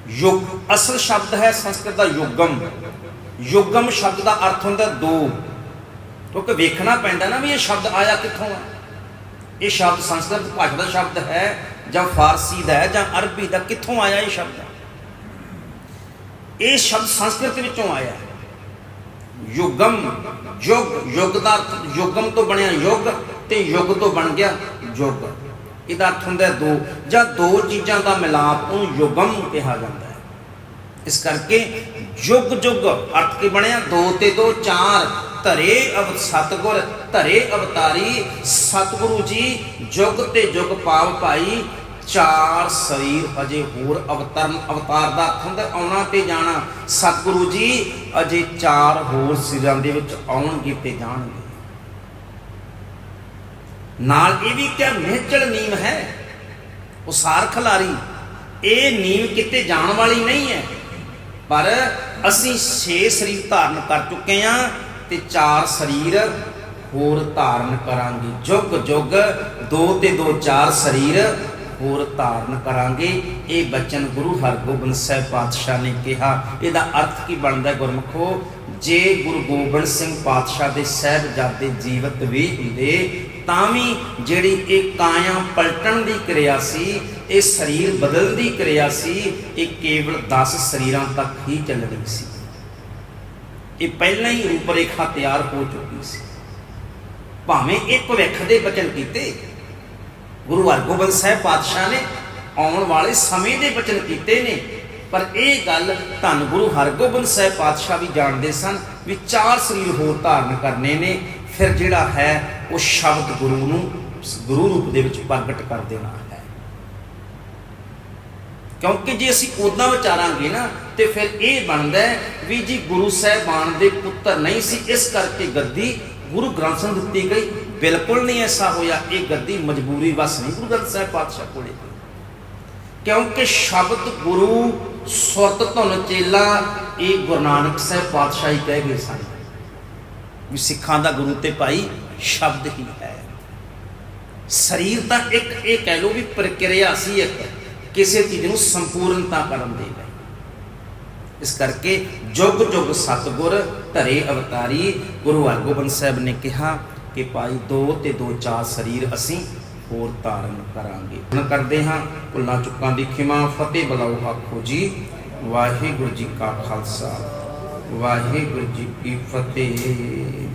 ਯੁਗ ਅਸਲ ਸ਼ਬਦ ਹੈ, ਸੰਸਕ੍ਰਿਤ ਦਾ ਯੁਗਮ। ਯੁਗਮ ਸ਼ਬਦ ਦਾ ਅਰਥ ਹੁੰਦਾ ਦੋ। ਕਿਉਂਕਿ ਵੇਖਣਾ ਪੈਂਦਾ ਨਾ ਵੀ ਇਹ ਸ਼ਬਦ ਆਇਆ ਕਿੱਥੋਂ ਹੈ ਇਹ ਸ਼ਬਦ ਸੰਸਕ੍ਰਿਤ ਭਾਸ਼ਾ ਦਾ ਸ਼ਬਦ ਹੈ ਜਾਂ ਫਾਰਸੀ ਦਾ ਹੈ ਜਾਂ ਅਰਬੀ ਦਾ, ਕਿੱਥੋਂ ਆਇਆ ਇਹ ਸ਼ਬਦ? ਇਹ ਸ਼ਬਦ ਸੰਸਕ੍ਰਿਤ ਵਿੱਚੋਂ ਆਇਆ। ਹੈ ਯੁਗਮ, ਯੁਗ ਯੁਗ ਦਾ ਅਰਥ ਯੁਗਮ ਤੋਂ ਬਣਿਆ ਯੁਗ ਤੇ ਯੁਗ ਤੋਂ ਬਣ ਗਿਆ ਯੁਗ। ਇਹਦਾ ਅਰਥ ਹੁੰਦਾ ਦੋ। ਜਾਂ ਦੋ ਚੀਜ਼ਾਂ ਦਾ ਮਿਲਾਪ ਉਹਨੂੰ ਯੁਗਮ ਕਿਹਾ ਜਾਂਦਾ ਹੈ। ਇਸ ਕਰਕੇ ਯੁਗ ਯੁਗ ਅਰਥ ਕੀ ਬਣਿਆ? ਦੋ ਤੇ ਦੋ, ਚਾਰ। ਧਰੇ ਅਵ ਸਤਗੁਰ, ਧਰੇ ਅਵਤਾਰੀ। ਸਤਿਗੁਰੂ ਜੀ ਯੁਗ ਤੇ ਯੁਗ ਪਾਵ ਭਾਈ ਚਾਰ ਸਰੀਰ ਅਜੇ ਹੋਰ ਅਵਤਰਨ, ਅਵਤਾਰ ਦਾ ਅਰਥ ਹੁੰਦਾ ਆਉਣਾ ਤੇ ਜਾਣਾ। ਸਤਿਗੁਰੂ ਜੀ, ਅਜੇ ਚਾਰ ਹੋਰ ਸਿਰਾਂ ਦੇ ਵਿੱਚ ਆਉਣਗੇ ਤੇ ਜਾਣਗੇ। ਨਾਲ ਇਹ ਵੀ ਕਿ ਮਹਿਚਲ ਨੀਮ ਹੈ। ਉਸਾਰ ਖਲਾਰੀ, ਇਹ ਨੀਮ ਕਿਤੇ ਜਾਣ ਵਾਲੀ ਨਹੀਂ ਹੈ। ਪਰ ਅਸੀਂ 6 ਸਰੀਰ ਧਾਰਨ ਕਰ ਚੁੱਕੇ ਹਾਂ ਤੇ ਚਾਰ ਸਰੀਰ ਹੋਰ ਧਾਰਨ ਕਰਾਂਗੇ। ਜੁਗ ਜੁਗ ਦੋ ਤੇ ਦੋ ਚਾਰ ਸਰੀਰ ਹੋਰ ਧਾਰਨ ਕਰਾਂਗੇ। ਇਹ ਬਚਨ ਗੁਰੂ ਹਰਗੋਬਿੰਦ ਸਾਹਿਬ ਪਾਤਸ਼ਾਹ ਨੇ ਕਿਹਾ। ਇਹਦਾ ਅਰਥ ਕੀ ਬਣਦਾ ਹੈ ਗੁਰਮਖੋ? ਜੇ ਗੁਰੂ ਗੋਬਿੰਦ ਸਿੰਘ ਪਾਤਸ਼ਾਹ ਦੇ ਸਹਿਬਜ਼ਾਦੇ ਜੀਵਤ ਵੀ ਹੁੰਦੇ, ਤਾਂ ਵੀ ਜਿਹੜੀ ਇਹ ਕਾਇਆ ਪਲਟਣ ਦੀ ਕਿਰਿਆ ਸੀ ਇਹ ਸਰੀਰ ਬਦਲਣ ਦੀ ਕਿਰਿਆ ਸੀ, ਇਹ ਕੇਵਲ 10 ਸਰੀਰਾਂ ਤੱਕ ਹੀ ਚੱਲ ਰਹੀ ਸੀ। ਇਹ ਪਹਿਲਾਂ ਹੀ ਰੂਪਰੇਖਾ ਤਿਆਰ ਹੋ ਚੁੱਕੀ ਸੀ। ਭਾਵੇਂ ਇਹ ਭਵਿੱਖ ਦੇ ਬਚਨ ਕੀਤੇ, ਗੁਰੂ ਹਰਗੋਬਿੰਦ ਸਾਹਿਬ ਪਾਤਸ਼ਾਹ ਨੇ ਆਉਣ ਵਾਲੇ ਸਮੇਂ ਦੇ ਬਚਨ ਕੀਤੇ ਨੇ, ਪਰ ਇਹ ਗੱਲ ਧੰਨ ਗੁਰੂ ਹਰਗੋਬਿੰਦ ਸਾਹਿਬ ਪਾਤਸ਼ਾਹ ਵੀ ਜਾਣਦੇ ਸਨ ਵੀ ਚਾਰ ਸਰੀਰ ਹੋਰ ਧਾਰਨ ਕਰਨੇ ਨੇ, ਫਿਰ ਜਿਹੜਾ ਹੈ ਉਹ ਸ਼ਬਦ ਗੁਰੂ ਨੂੰ, ਗੁਰੂ ਰੂਪ ਦੇ ਵਿੱਚ ਪ੍ਰਗਟ ਕਰ ਦੇਣਾ ਹੈ। ਕਿਉਂਕਿ ਜੇ ਅਸੀਂ ਉਦਾਂ ਵਿਚਾਰਾਂਗੇ ਨਾ, ਤੇ ਫਿਰ ਇਹ ਬਣਦਾ ਵੀ ਜੀ ਗੁਰੂ ਸਾਹਿਬਾਨ ਦੇ ਪੁੱਤਰ ਨਹੀਂ ਸੀ, ਇਸ ਕਰਕੇ ਗੱਦੀ ਗੁਰੂ ਗ੍ਰੰਥ ਸਾਹਿਬ ਦਿੱਤੀ ਗਈ। ਬਿਲਕੁਲ ਨਹੀਂ ਐਸਾ ਹੋਇਆ, ਇਹ ਗੱਦੀ ਮਜਬੂਰੀ ਵਸ ਨਹੀਂ ਗੁਰੂ ਗ੍ਰੰਥ ਸਾਹਿਬ ਪਾਤਸ਼ਾਹ ਕੋਲੇ। ਕਿਉਂਕਿ ਸ਼ਬਦ ਗੁਰੂ, ਸੁਰਤ ਧੁਨ ਚੇਲਾ, ਇਹ ਗੁਰੂ ਨਾਨਕ ਸਾਹਿਬ ਪਾਤਸ਼ਾਹ ਹੀ ਕਹਿ ਗਏ ਸਨ ਵੀ ਸਿੱਖਾਂ ਦਾ ਗੁਰੂ ਤੇ ਭਾਈ ਸ਼ਬਦ ਹੀ ਹੈ। ਸਰੀਰ ਤਾਂ ਇੱਕ, ਇਹ ਕਹਿ ਲਓ ਵੀ ਪ੍ਰਕਿਰਿਆ ਸੀ ਇੱਕ। ਕਿਸੇ ਚੀਜ਼ ਨੂੰ ਸੰਪੂਰਨਤਾ ਕਰਨ ਦੇ ਲਈ। ਇਸ ਕਰਕੇ ਜੁਗ ਜੁਗ ਸਤਗੁਰ ਧਰੇ ਅਵਤਾਰੀ ਗੁਰੂ ਹਰਗੋਬਿੰਦ ਸਾਹਿਬ ਨੇ ਕਿਹਾ ਕਿ ਭਾਈ ਦੋ ਤੇ ਦੋ ਚਾਰ ਸਰੀਰ ਅਸੀਂ ਹੋਰ ਧਾਰਨ ਕਰਾਂਗੇ। ਹੁਣ ਕਰਦੇ ਹਾਂ ਭੁੱਲਾਂ ਚੁੱਕਾਂ ਦੀ ਖਿਮਾ, ਫਤਿਹ ਬਲਾਉ ਆਖੋ ਜੀ। ਵਾਹਿਗੁਰੂ ਜੀ ਕਾ ਖਾਲਸਾ, ਵਾਹਿਗੁਰੂ ਜੀ ਕੀ ਫਤਿਹ।